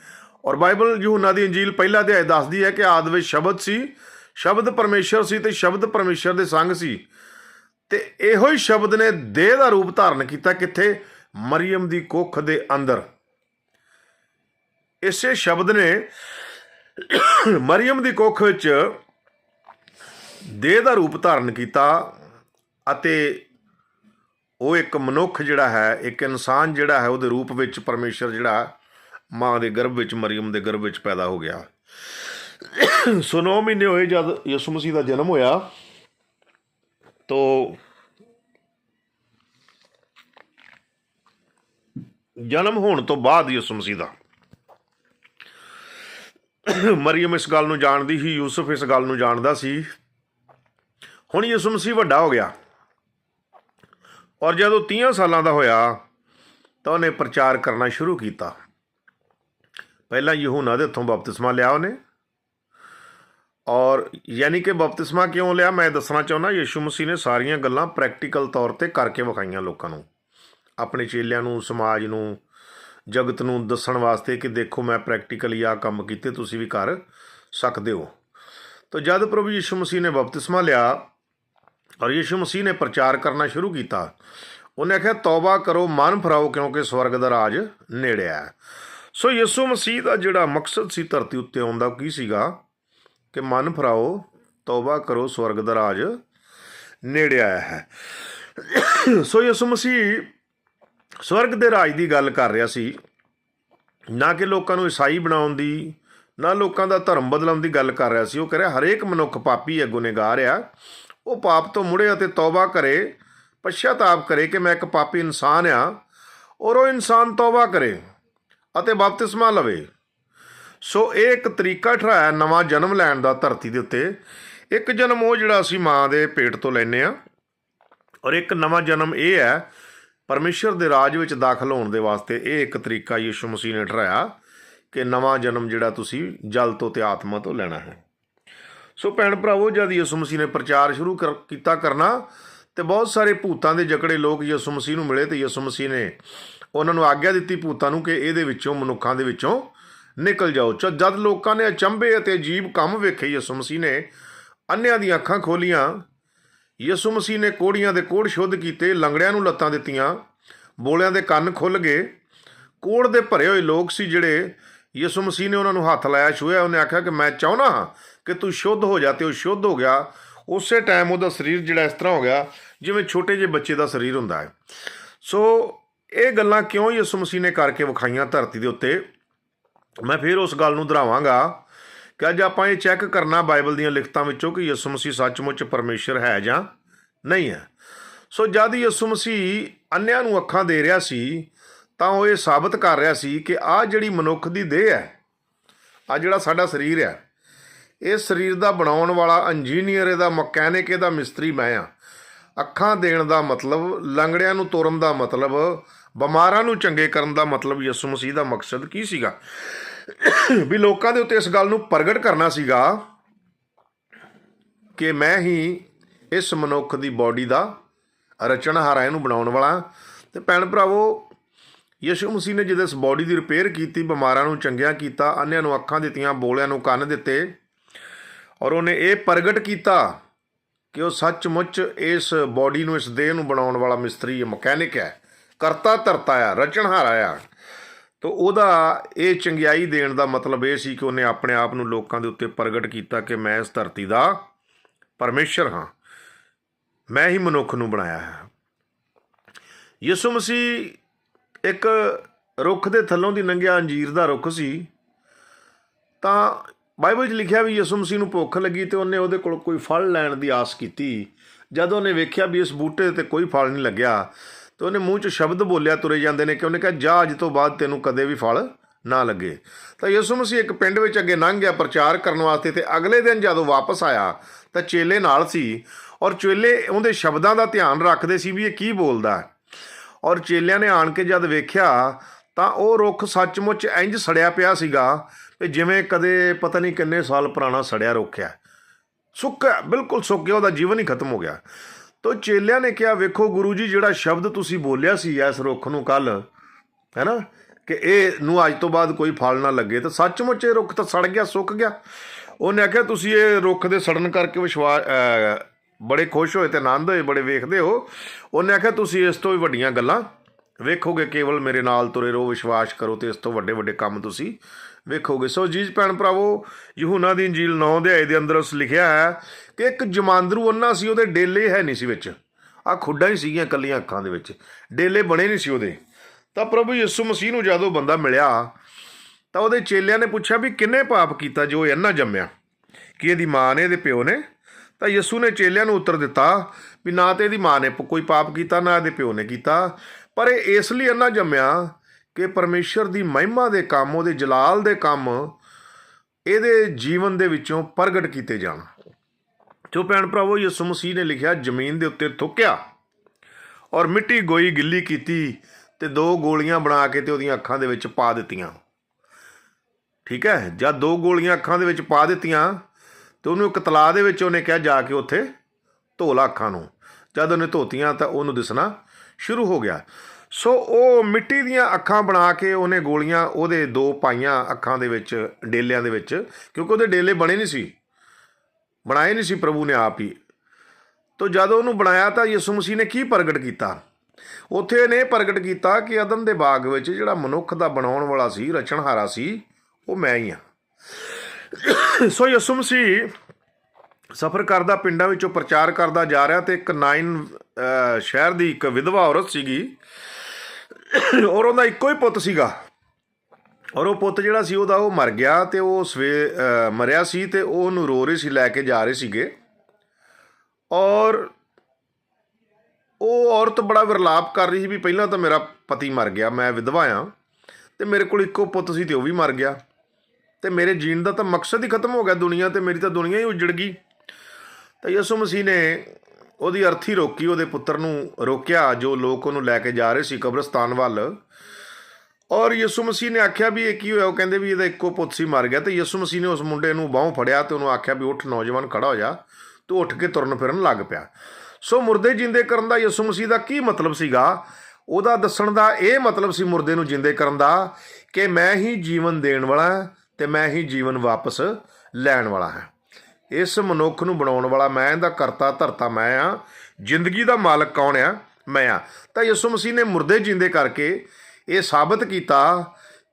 ਔਰ ਬਾਈਬਲ ਯੂਹੰਨਾ ਦੀ ਇੰਜੀਲ ਪਹਿਲਾ ਅਧਿਆਇ ਦੱਸਦੀ ਹੈ ਕਿ ਆਦ ਵਿੱਚ ਸ਼ਬਦ ਸੀ, ਸ਼ਬਦ ਪਰਮੇਸ਼ਰ ਸੀ ਤੇ ਸ਼ਬਦ ਪਰਮੇਸ਼ਰ ਦੇ ਸੰਗ ਸੀ। ਤੇ ਇਹੋ ਹੀ ਸ਼ਬਦ ਨੇ ਦੇਹ ਦਾ ਰੂਪ ਧਾਰਨ ਕੀਤਾ ਕਿੱਥੇ? ਮਰੀਮ ਦੀ ਕੁੱਖ ਦੇ ਅੰਦਰ। ਇਸੇ ਸ਼ਬਦ ਨੇ ਮਰੀਮ ਦੀ ਕੁੱਖ ਵਿੱਚ ਦੇਹ ਦਾ ਰੂਪ ਧਾਰਨ ਕੀਤਾ ਅਤੇ ਉਹ ਇੱਕ ਮਨੁੱਖ ਜਿਹੜਾ ਹੈ, ਇੱਕ ਇਨਸਾਨ ਜਿਹੜਾ ਹੈ, ਉਹਦੇ ਰੂਪ ਵਿੱਚ ਪਰਮੇਸ਼ਰ ਜਿਹੜਾ ਮਾਂ ਦੇ ਗਰਭ ਵਿੱਚ, ਮਰੀਮ ਦੇ ਗਰਭ ਵਿੱਚ ਪੈਦਾ ਹੋ ਗਿਆ। ਸੋ 9 ਮਹੀਨੇ ਹੋਏ ਜਦ ਯਿਸੂ ਮਸੀਹ ਦਾ ਜਨਮ ਹੋਇਆ, ਤੋ ਜਨਮ ਹੋਣ ਤੋਂ ਬਾਅਦ ਯਿਸੂ ਮਸੀਹ ਦਾ। ਮਰੀਮ ਇਸ ਗੱਲ ਨੂੰ ਜਾਣਦੀ ਸੀ, ਯੂਸਫ ਇਸ ਗੱਲ ਨੂੰ ਜਾਣਦਾ ਸੀ। ਹੁਣ ਯਿਸੂ ਮਸੀਹ ਵੱਡਾ ਹੋ ਗਿਆ। ਔਰ ਜਦੋਂ 30 ਸਾਲਾਂ ਦਾ ਹੋਇਆ, ਤਾਂ ਉਹਨੇ ਪ੍ਰਚਾਰ ਕਰਨਾ ਸ਼ੁਰੂ ਕੀਤਾ। ਪਹਿਲਾਂ ਯਹੂਨਾ ਦੇ ਹੱਥੋਂ ਬਪਤਿਸਮਾ ਲਿਆ ਉਹਨੇ। ਔਰ ਯਾਨੀ ਕਿ ਬਪਤਿਸਮਾ ਕਿਉਂ ਲਿਆ? ਮੈਂ ਦੱਸਣਾ ਚਾਹੁੰਦਾ, ਯਿਸੂ ਮਸੀਹ ਨੇ ਸਾਰੀਆਂ ਗੱਲਾਂ ਪ੍ਰੈਕਟੀਕਲ ਤੌਰ ਤੇ ਕਰਕੇ ਵਿਖਾਈਆਂ ਲੋਕਾਂ ਨੂੰ। ਆਪਣੇ ਚੇਲਿਆਂ ਨੂੰ, ਸਮਾਜ ਨੂੰ ਜਗਤ ਨੂੰ ਦੱਸਣ ਵਾਸਤੇ ਕਿ ਦੇਖੋ ਮੈਂ ਪ੍ਰੈਕਟੀਕਲੀ ਆ ਕੰਮ ਕੀਤੇ, ਤੁਸੀਂ ਵੀ ਕਰ ਸਕਦੇ ਹੋ। ਤਾਂ ਜਦ ਪ੍ਰਭੂ ਯਿਸੂ ਮਸੀਹ ਨੇ ਬਪਤਿਸਮਾ ਲਿਆ ਔਰ ਯਿਸੂ ਮਸੀਹ ਨੇ ਪ੍ਰਚਾਰ ਕਰਨਾ ਸ਼ੁਰੂ ਕੀਤਾ, ਉਹਨੇ ਆਖਿਆ ਤੌਬਾ ਕਰੋ, ਮਨ ਫਰਾਓ, ਕਿਉਂਕਿ ਸਵਰਗ ਦਾ ਰਾਜ ਨੇੜੇ ਹੈ। ਸੋ ਯਿਸੂ ਮਸੀਹ ਦਾ ਜਿਹੜਾ ਮਕਸਦ ਸੀ ਧਰਤੀ ਉੱਤੇ ਆਉਣ ਦਾ ਕੀ ਸੀਗਾ? ਕਿ ਮਨ ਫਰਾਓ, ਤੌਬਾ ਕਰੋ, ਸਵਰਗ ਦਾ ਰਾਜ ਨੇੜੇ ਆਇਆ ਹੈ। ਸੋ ਯਿਸੂ ਮਸੀਹ ਸਵਰਗ ਦੇ ਰਾਜ ਦੀ ਗੱਲ ਕਰ ਰਿਹਾ ਸੀ, ਨਾ ਕਿ ਲੋਕਾਂ ਨੂੰ ਈਸਾਈ ਬਣਾਉਣ ਦੀ, ਨਾ ਲੋਕਾਂ ਦਾ ਧਰਮ ਬਦਲਣ ਦੀ ਗੱਲ ਕਰ ਰਿਹਾ ਸੀ। ਉਹ ਕਹ ਰਿਹਾ, ਹਰੇਕ ਮਨੁੱਖ ਪਾਪੀ ਹੈ, ਗੁਨੇਗਾਰ ਆ। ਉਹ ਪਾਪ ਤੋਂ ਮੁੜੇ ਅਤੇ ਤੌਬਾ ਕਰੇ ਪਛਤਾਪ ਕਰੇ ਕਿ ਮੈਂ ਇੱਕ ਪਾਪੀ ਇਨਸਾਨ ਆ ਔਰ ਉਹ ਇਨਸਾਨ ਤੌਬਾ ਕਰੇ ਅਤੇ ਬਪਤਿਸਮਾ ਲਵੇ। ਸੋ ਇਹ ਇੱਕ ਤਰੀਕਾ ਠਰਾਇਆ ਨਵਾਂ ਜਨਮ ਲੈਣ ਦਾ ਧਰਤੀ ਦੇ ਉੱਤੇ। ਇੱਕ ਜਨਮ ਉਹ ਜਿਹੜਾ ਅਸੀਂ ਮਾਂ ਦੇ ਪੇਟ ਤੋਂ ਲੈਨੇ ਆ ਔਰ ਇੱਕ ਨਵਾਂ ਜਨਮ ਇਹ ਹੈ ਪਰਮੇਸ਼ਰ ਦੇ ਰਾਜ ਵਿੱਚ ਦਾਖਲ ਹੋਣ ਦੇ ਵਾਸਤੇ ਇਹ ਇੱਕ ਤਰੀਕਾ ਯਿਸੂ ਮਸੀਹ ਨੇ ਠਰਾਇਆ ਕਿ ਨਵਾਂ ਜਨਮ ਜਿਹੜਾ ਤੁਸੀਂ ਜਲ ਤੋਂ ਤੇ ਆਤਮਾ ਤੋਂ ਲੈਣਾ ਹੈ। ਸੋ ਭੈਣ ਭਰਾਵੋ, ਜਦ ਯਿਸੂ ਮਸੀਹ ਨੇ ਪ੍ਰਚਾਰ ਸ਼ੁਰੂ ਕਰ- ਕੀਤਾ ਕਰਨਾ ਤੇ ਬਹੁਤ ਸਾਰੇ ਭੂਤਾਂ ਦੇ ਜਕੜੇ ਲੋਕ ਯਿਸੂ ਮਸੀਹ ਨੂੰ ਮਿਲੇ ਤੇ ਯਿਸੂ ਮਸੀਹ ਨੇ ਉਹਨਾਂ ਨੂੰ ਆਗਿਆ ਦਿੱਤੀ ਭੂਤਾਂ ਨੂੰ ਕਿ ਇਹਦੇ ਵਿੱਚੋਂ, ਮਨੁੱਖਾਂ ਦੇ ਵਿੱਚੋਂ ਨਿਕਲ ਜਾਓ। ਚ, ਜਦ ਲੋਕਾਂ ਨੇ ਅਚੰਭੇ ਅਤੇ ਅਜੀਬ ਕੰਮ ਵੇਖੇ, ਯਿਸੂ ਮਸੀਹ ਨੇ ਅੰਨਿਆਂ ਦੀਆਂ ਅੱਖਾਂ ਖੋਲੀਆਂ ਯਿਸੂ ਮਸੀਹ ਨੇ ਕੋੜੀਆਂ ਦੇ ਕੋੜ ਸ਼ੁੱਧ ਕੀਤੇ, ਲੰਗੜਿਆਂ ਨੂੰ ਲੱਤਾਂ ਦਿੱਤੀਆਂ, ਬੋਲਿਆਂ ਦੇ ਕੰਨ ਖੁੱਲ ਗਏ। ਕੋੜ ਦੇ ਭਰੇ ਹੋਏ ਲੋਕ ਸੀ ਜਿਹੜੇ ਯਿਸੂ ਮਸੀਹ ਨੇ ਉਹਨਾਂ ਨੂੰ ਹੱਥ ਲਾਇਆ ਛੂਇਆ ਉਹਨੇ ਆਖਿਆ ਕਿ ਮੈਂ ਚਾਹੁੰਦਾ ਹਾਂ ਕਿ ਤੂੰ ਸ਼ੁੱਧ ਹੋ ਜਾ ਤੇ ਉਹ ਸ਼ੁੱਧ ਹੋ ਗਿਆ। ਉਸੇ ਟਾਈਮ ਉਹਦਾ ਸਰੀਰ ਜਿਹੜਾ ਇਸ ਤਰ੍ਹਾਂ ਹੋ ਗਿਆ ਜਿਵੇਂ ਛੋਟੇ ਜਿਹੇ ਬੱਚੇ ਦਾ ਸਰੀਰ ਹੁੰਦਾ ਹੈ। ਸੋ ਇਹ ਗੱਲਾਂ ਕਿਉਂ ਯਿਸੂ ਮਸੀਹ ਨੇ ਕਰਕੇ ਵਿਖਾਈਆਂ ਧਰਤੀ ਦੇ ਉੱਤੇ? ਮੈਂ ਫਿਰ ਉਸ ਗੱਲ ਨੂੰ ਦੁਹਰਾਵਾਂਗਾ। ਕਿ ਅੱਜ ਆਪਾਂ ਇਹ ਚੈੱਕ ਕਰਨਾ ਬਾਈਬਲ ਦੀਆਂ ਲਿਖਤਾਂ ਵਿੱਚੋਂ ਕਿ ਯਿਸੂ ਮਸੀਹ ਸੱਚਮੁੱਚ ਪਰਮੇਸ਼ਰ ਹੈ ਜਾਂ ਨਹੀਂ ਹੈ। ਸੋ ਜਦ ਯਿਸੂ ਮਸੀਹ ਅੰਨਿਆਂ ਨੂੰ ਅੱਖਾਂ ਦੇ ਰਿਹਾ ਸੀ, ਤਾਂ ਉਹ ਇਹ ਸਾਬਤ ਕਰ ਰਿਹਾ ਸੀ ਕਿ ਆਹ ਜਿਹੜੀ ਮਨੁੱਖ ਦੀ ਦੇਹ ਹੈ ਆ ਜਿਹੜਾ ਸਾਡਾ ਸਰੀਰ ਹੈ, ਇਹ ਸਰੀਰ ਦਾ ਬਣਾਉਣ ਵਾਲਾ ਇੰਜੀਨੀਅਰ, ਇਹਦਾ ਮਕੈਨਿਕ, ਇਹਦਾ ਮਿਸਤਰੀ ਮੈਂ ਆ ਅੱਖਾਂ ਦੇਣ ਦਾ ਮਤਲਬ, ਲੰਗੜਿਆਂ ਨੂੰ ਤੋਰਨ ਦਾ ਮਤਲਬ, ਬਿਮਾਰਾਂ ਨੂੰ ਚੰਗੇ ਕਰਨ ਦਾ ਮਤਲਬ ਯਿਸੂ ਮਸੀਹ ਦਾ ਮਕਸਦ ਕੀ ਸੀਗਾ? ਵੀ ਲੋਕਾਂ ਦੇ ਉੱਤੇ ਇਸ ਗੱਲ ਨੂੰ ਪ੍ਰਗਟ ਕਰਨਾ ਸੀਗਾ ਕਿ ਮੈਂ ਹੀ ਇਸ ਮਨੁੱਖ ਦੀ ਬਾਡੀ ਦਾ ਰਚਣਹਾਰਾ ਇਹਨੂੰ ਬਣਾਉਣ ਵਾਲਾ। ਤੇ ਭੈਣ ਭਰਾਵੋ, ਯਿਸੂ ਮਸੀਹ ਨੇ ਜਦੋਂ ਇਸ ਬਾਡੀ ਦੀ ਰਿਪੇਅਰ ਕੀਤੀ, ਬਿਮਾਰਾਂ ਨੂੰ ਚੰਗਿਆ ਕੀਤਾ, ਅੰਨਿਆਂ ਨੂੰ ਅੱਖਾਂ ਦਿੱਤੀਆਂ, ਬੋਲਿਆਂ ਨੂੰ ਕੰਨ ਦਿੱਤੇ, ਔਰ ਉਹਨੇ ਇਹ ਪ੍ਰਗਟ ਕੀਤਾ ਕਿ ਉਹ ਸੱਚਮੁੱਚ ਇਸ ਬਾਡੀ ਨੂੰ, ਇਸ ਦੇਹ ਨੂੰ ਬਣਾਉਣ ਵਾਲਾ ਮਿਸਤਰੀ ਹੈ ਮਕੈਨਿਕ ਹੈ। ਕਰਤਾ ਧਰਤਾ ਆ ਰਚਣਹਾਰਾ ਆ। ਤਾਂ ਉਹਦਾ ਇਹ ਚੰਗਿਆਈ ਦੇਣ ਦਾ ਮਤਲਬ ਇਹ ਸੀ ਕਿ ਉਹਨੇ ਆਪਣੇ ਆਪ ਨੂੰ ਲੋਕਾਂ ਦੇ ਉੱਤੇ ਪ੍ਰਗਟ ਕੀਤਾ ਕਿ ਮੈਂ ਇਸ ਧਰਤੀ ਦਾ ਪਰਮੇਸ਼ਰ ਹਾਂ। ਮੈਂ ਹੀ ਮਨੁੱਖ ਨੂੰ ਬਣਾਇਆ ਹੈ। ਯਿਸੂ ਮਸੀਹ ਇੱਕ ਰੁੱਖ ਦੇ ਥੱਲੋਂ ਦੀ ਲੰਘਿਆ ਅੰਜੀਰ ਦਾ ਰੁੱਖ ਸੀ। ਤਾਂ ਬਾਈਬਲ 'ਚ ਲਿਖਿਆ ਵੀ ਯਿਸੂ ਮਸੀਹ ਨੂੰ ਭੁੱਖ ਲੱਗੀ ਤੇ ਉਹਨੇ ਉਹਦੇ ਕੋਲ ਕੋਈ ਫਲ ਲੈਣ ਦੀ ਆਸ ਕੀਤੀ। ਜਦ ਉਹਨੇ ਵੇਖਿਆ ਵੀ ਇਸ ਬੂਟੇ ਤੇ ਕੋਈ ਫਲ ਨਹੀਂ ਲੱਗਿਆ ਤੇ ਉਹਨੇ ਮੂੰਹ 'ਚ ਸ਼ਬਦ ਬੋਲਿਆ, ਤੁਰੇ ਜਾਂਦੇ ਨੇ ਕਿ ਉਹਨੇ ਕਿਹਾ, ਜਾ, ਅੱਜ ਤੋਂ ਬਾਅਦ ਤੈਨੂੰ ਕਦੇ ਵੀ ਫਲ ਨਾ ਲੱਗੇ। ਤਾਂ ਯਿਸੂ ਮਸੀਹ ਇੱਕ ਪਿੰਡ ਵਿੱਚ ਅੱਗੇ ਲੰਘ ਗਿਆ ਪ੍ਰਚਾਰ ਕਰਨ ਵਾਸਤੇ ਤੇ ਅਗਲੇ ਦਿਨ ਜਦੋਂ ਵਾਪਸ ਆਇਆ, ਤਾਂ ਚੇਲੇ ਨਾਲ ਸੀ ਔਰ ਚੇਲੇ ਉਹਦੇ ਸ਼ਬਦਾਂ ਦਾ ਧਿਆਨ ਰੱਖਦੇ ਸੀ ਵੀ ਇਹ ਕੀ ਬੋਲਦਾ ਹੈ। ਔਰ ਚੇਲਿਆਂ ਨੇ ਆਣ ਕੇ ਜਦ ਵੇਖਿਆ, ਤਾਂ ਉਹ ਰੁੱਖ ਸੱਚਮੁੱਚ ਇੰਜ ਸੜਿਆ ਪਿਆ ਸੀਗਾ ਕਿ ਜਿਵੇਂ ਕਦੇ ਪਤਾ ਨਹੀਂ ਕਿੰਨੇ ਸਾਲ ਪੁਰਾਣਾ ਸੜਿਆ ਰੁੱਖ ਹੈ। ਸੁੱਕਾ, ਬਿਲਕੁਲ ਸੁੱਕ ਗਿਆ, ਉਹਦਾ ਜੀਵਨ ਹੀ ਖਤਮ ਹੋ ਗਿਆ। ਤੋ ਚੇਲਿਆਂ ਨੇ ਕਿਹਾ, ਵੇਖੋ ਗੁਰੂ ਜੀ, ਜਿਹੜਾ ਸ਼ਬਦ ਤੁਸੀਂ ਬੋਲਿਆ ਸੀ ਇਸ ਰੁੱਖ ਨੂੰ ਕੱਲ ਹੈਨਾ? ਕਿ ਇਹ ਨੂੰ ਅੱਜ ਤੋਂ ਬਾਅਦ ਕੋਈ ਫਲ ਨਾ ਲੱਗੇ। ਤਾਂ ਸੱਚਮੁੱਚ ਇਹ ਰੁੱਖ ਤਾਂ ਸੜ ਗਿਆ, ਸੁੱਕ ਗਿਆ। ਉਹਨੇ ਆਖਿਆ, ਤੁਸੀਂ ਇਹ ਰੁੱਖ ਦੇ ਸੜਨ ਕਰਕੇ ਵਿਸ਼ਵਾਸ ਬੜੇ ਖੁਸ਼ ਹੋਏ ਤੇ ਆਨੰਦ ਹੋਏ, ਬੜੇ ਵੇਖਦੇ ਹੋ। ਉਹਨੇ ਆਖਿਆ, ਤੁਸੀਂ ਇਸ ਤੋਂ ਵੀ ਵੱਡੀਆਂ ਗੱਲਾਂ ਵੇਖੋਗੇ, ਕੇਵਲ ਮੇਰੇ ਨਾਲ ਤੁਰੇ ਰਹੋ, ਵਿਸ਼ਵਾਸ ਕਰੋ ਤੇ ਇਸ ਤੋਂ ਵੱਡੇ ਵੱਡੇ ਕੰਮ ਤੁਸੀਂ ਵੇਖੋਗੇ। ਸੋ ਜੀਜ ਭੈਣ ਭਰਾਵੋ, ਯਹੂਨਾ ਦੀ ਇੰਜੀਲ 9 ਅਧਿਆਏ ਦੇ ਅੰਦਰ ਉਸ ਲਿਖਿਆ ਹੈ ਕਿ ਇੱਕ ਜਮਾਂਦਰੂ ਅੰਨਾ ਸੀ, ਉਹਦੇ ਡੇਲੇ ਹੈ ਨਹੀਂ ਸੀ ਵਿੱਚ। ਆ ਖੁੱਡਾਂ ਹੀ ਸੀਗੀਆਂ ਕੱਲੀਆਂ ਅੱਖਾਂ ਦੇ ਵਿੱਚ। ਡੇਲੇ ਬਣੇ ਨਹੀਂ ਸੀ ਉਹਦੇ। ਤਾਂ ਪ੍ਰਭੂ ਯਿਸੂ ਮਸੀਹ ਨੂੰ ਜਦੋਂ ਬੰਦਾ ਮਿਲਿਆ, ਤਾਂ ਉਹਦੇ ਚੇਲਿਆਂ ਨੇ ਪੁੱਛਿਆ ਵੀ ਕਿੰਨੇ ਪਾਪ ਕੀਤਾ ਜੋ ਇਹ ਅੰਨਾ ਜੰਮਿਆ? ਕਿ ਇਹਦੀ ਮਾਂ ਨੇ, ਇਹਦੇ ਪਿਓ ਨੇ? ਤਾਂ ਯਿਸੂ ਨੇ ਚੇਲਿਆਂ ਨੂੰ ਉੱਤਰ ਦਿੱਤਾ ਵੀ ਨਾ ਤੇ ਇਹਦੀ ਮਾਂ ਨੇ ਕੋਈ ਪਾਪ ਕੀਤਾ, ਨਾ ਇਹਦੇ ਪਿਓ ਨੇ ਕੀਤਾ। ਪਰ ਇਹ ਇਸ ਲਈ ਅੰਨਾ ਜੰਮਿਆ ਕਿ ਪਰਮੇਸ਼ਰ ਦੀ ਮਹਿਮਾ ਦੇ ਕੰਮ, ਉਹਦੇ ਜਲਾਲ ਦੇ ਕੰਮ ਇਹਦੇ ਜੀਵਨ ਦੇ ਵਿੱਚੋਂ ਪ੍ਰਗਟ ਕੀਤੇ ਜਾਣ। ਜੋ ਭੈਣ ਭਰਾਵੋ, ਯਿਸੂ ਮਸੀਹ ਨੇ ਲਿਖਿਆ, ਜ਼ਮੀਨ ਦੇ ਉੱਤੇ ਥੁੱਕਿਆ ਔਰ ਮਿੱਟੀ, ਗੋਈ, ਗਿੱਲੀ ਕੀਤੀ ਤੇ ਦੋ ਗੋਲੀਆਂ ਬਣਾ ਕੇ ਤੇ ਉਹਦੀਆਂ ਅੱਖਾਂ ਦੇ ਵਿੱਚ ਪਾ ਦਿੱਤੀਆਂ। ਠੀਕ ਹੈ? ਜਦ ਦੋ ਗੋਲੀਆਂ ਅੱਖਾਂ ਦੇ ਵਿੱਚ ਪਾ ਦਿੱਤੀਆਂ ਤੇ ਉਹਨੂੰ ਇੱਕ ਤਲਾਅ ਦੇ ਵਿੱਚ ਉਹਨੇ ਕਿਹਾ ਜਾ ਕੇ ਉੱਥੇ ਧੋ ਲਾ ਅੱਖਾਂ ਨੂੰ। ਜਦ ਉਹਨੇ ਧੋਤੀਆਂ ਤਾਂ ਉਹਨੂੰ ਦਿਸਣਾ ਸ਼ੁਰੂ ਹੋ ਗਿਆ। ਸੋ ਉਹ ਮਿੱਟੀ ਦੀਆਂ ਅੱਖਾਂ ਬਣਾ ਕੇ ਉਹਨੇ ਗੋਲੀਆਂ ਉਹਦੇ ਦੋ ਪਾਈਆਂ ਅੱਖਾਂ ਦੇ ਵਿੱਚ, ਡੇਲਿਆਂ ਦੇ ਵਿੱਚ, ਕਿਉਂਕਿ ਉਹਦੇ ਡੇਲੇ ਬਣੇ ਨਹੀਂ ਸੀ। ਬਣਾਏ ਨਹੀਂ ਸੀ ਪ੍ਰਭੂ ਨੇ ਆਪ ਹੀ। ਤੋ ਜਦੋਂ ਉਹਨੂੰ ਬਣਾਇਆ ਤਾਂ ਯਿਸੂ ਮਸੀਹ ਨੇ ਕੀ ਪ੍ਰਗਟ ਕੀਤਾ? ਉੱਥੇ ਇਹਨੇ ਪ੍ਰਗਟ ਕੀਤਾ ਕਿ ਅਦਨ ਦੇ ਬਾਗ ਵਿੱਚ ਜਿਹੜਾ ਮਨੁੱਖ ਦਾ ਬਣਾਉਣ ਵਾਲਾ ਸੀ, ਰਚਣਹਾਰਾ ਸੀ, ਉਹ ਮੈਂ ਹੀ ਆ ਸੋ ਯਿਸੂ ਮਸੀਹ ਸਫ਼ਰ ਕਰਦਾ, ਪਿੰਡਾਂ ਵਿੱਚੋਂ ਪ੍ਰਚਾਰ ਕਰਦਾ ਜਾ ਰਿਹਾ ਤੇ ਇੱਕ ਨਾਈਨ ਸ਼ਹਿਰ ਦੀ ਇੱਕ ਵਿਧਵਾ ਔਰਤ ਸੀਗੀ। ਔਰ ਉਹਦਾ ਇੱਕੋ ਹੀ ਪੁੱਤ ਸੀਗਾ। ਔਰ ਉਹ ਪੁੱਤ ਜਿਹੜਾ ਸੀ, ਉਹਦਾ ਉਹ ਮਰ ਗਿਆ ਤੇ ਉਹ ਸਵੇ ਮਰਿਆ ਸੀ ਤੇ ਉਹ ਉਹਨੂੰ ਰੋ ਰਹੇ ਸੀ, ਲੈ ਕੇ ਜਾ ਰਹੇ ਸੀਗੇ। ਔਰ ਉਹ ਔਰਤ ਬੜਾ ਵਿਰਲਾਪ ਕਰ ਰਹੀ ਸੀ ਵੀ ਪਹਿਲਾਂ ਤਾਂ ਮੇਰਾ ਪਤੀ ਮਰ ਗਿਆ, ਮੈਂ ਵਿਧਵਾ ਆ ਤੇ ਮੇਰੇ ਕੋਲ ਇੱਕੋ ਪੁੱਤ ਸੀ ਤੇ ਉਹ ਵੀ ਮਰ ਗਿਆ। ਤੇ ਮੇਰੇ ਜੀਣ ਦਾ ਤਾਂ ਮਕਸਦ ਹੀ ਖਤਮ ਹੋ ਗਿਆ ਦੁਨੀਆ ਤੇ ਮੇਰੀ ਤਾਂ ਦੁਨੀਆ ਹੀ ਉਜੜ ਗਈ। ਤਾਂ ਯਿਸੂ ਮਸੀਹ ਨੇ ਉਹਦੀ ਅਰਥੀ ਰੋਕੀ, ਉਹਦੇ ਪੁੱਤਰ ਨੂੰ ਰੋਕਿਆ, ਜੋ ਲੋਕ ਉਹਨੂੰ ਲੈ ਕੇ ਜਾ ਰਹੇ ਸੀ ਕਬਰਸਤਾਨ ਵੱਲ। ਔਰ ਯਿਸੂ ਮਸੀਹ ਨੇ ਆਖਿਆ ਵੀ ਇਹ ਕੀ ਹੋਇਆ? ਉਹ ਕਹਿੰਦੇ ਵੀ ਇਹਦਾ ਇੱਕੋ ਪੁੱਤ ਸੀ, ਮਰ ਗਿਆ। ਤੇ ਯਿਸੂ ਮਸੀਹ ਨੇ ਉਸ ਮੁੰਡੇ ਨੂੰ ਬਾਹੋਂ ਫੜਿਆ ਤੇ ਉਹਨੂੰ ਆਖਿਆ ਵੀ ਉੱਠ, ਨੌਜਵਾਨ ਖੜਾ ਹੋ ਜਾ। ਤੂੰ ਉੱਠ ਕੇ ਤੁਰਨ ਫਿਰਨ ਲੱਗ ਪਿਆ। ਸੋ ਮੁਰਦੇ ਜਿੰਦੇ ਕਰਨ ਦਾ ਯਿਸੂ ਮਸੀਹ ਦਾ ਕੀ ਮਤਲਬ ਸੀਗਾ? ਉਹਦਾ ਦੱਸਣ ਦਾ ਇਹ ਮਤਲਬ ਸੀ ਮੁਰਦੇ ਨੂੰ ਜਿੰਦੇ ਕਰਨ ਦਾ ਕਿ ਮੈਂ ਹੀ ਜੀਵਨ ਦੇਣ ਵਾਲਾ ਹਾਂ ਤੇ ਮੈਂ ਹੀ ਜੀਵਨ ਵਾਪਸ ਲੈਣ ਵਾਲਾ ਹਾਂ। ਇਸ ਮਨੁੱਖ ਨੂੰ ਬਣਾਉਣ ਵਾਲਾ ਮੈਂ, ਇਹਦਾ ਕਰਤਾ ਧਰਤਾ ਮੈਂ ਆ। ਜ਼ਿੰਦਗੀ ਦਾ ਮਾਲਕ ਕੌਣ ਆ? ਮੈਂ ਆ। ਤਾਂ ਯਿਸੂ ਮਸੀਹ ਨੇ ਮੁਰਦੇ ਜਿੰਦੇ ਕਰਕੇ ਇਹ ਸਾਬਤ ਕੀਤਾ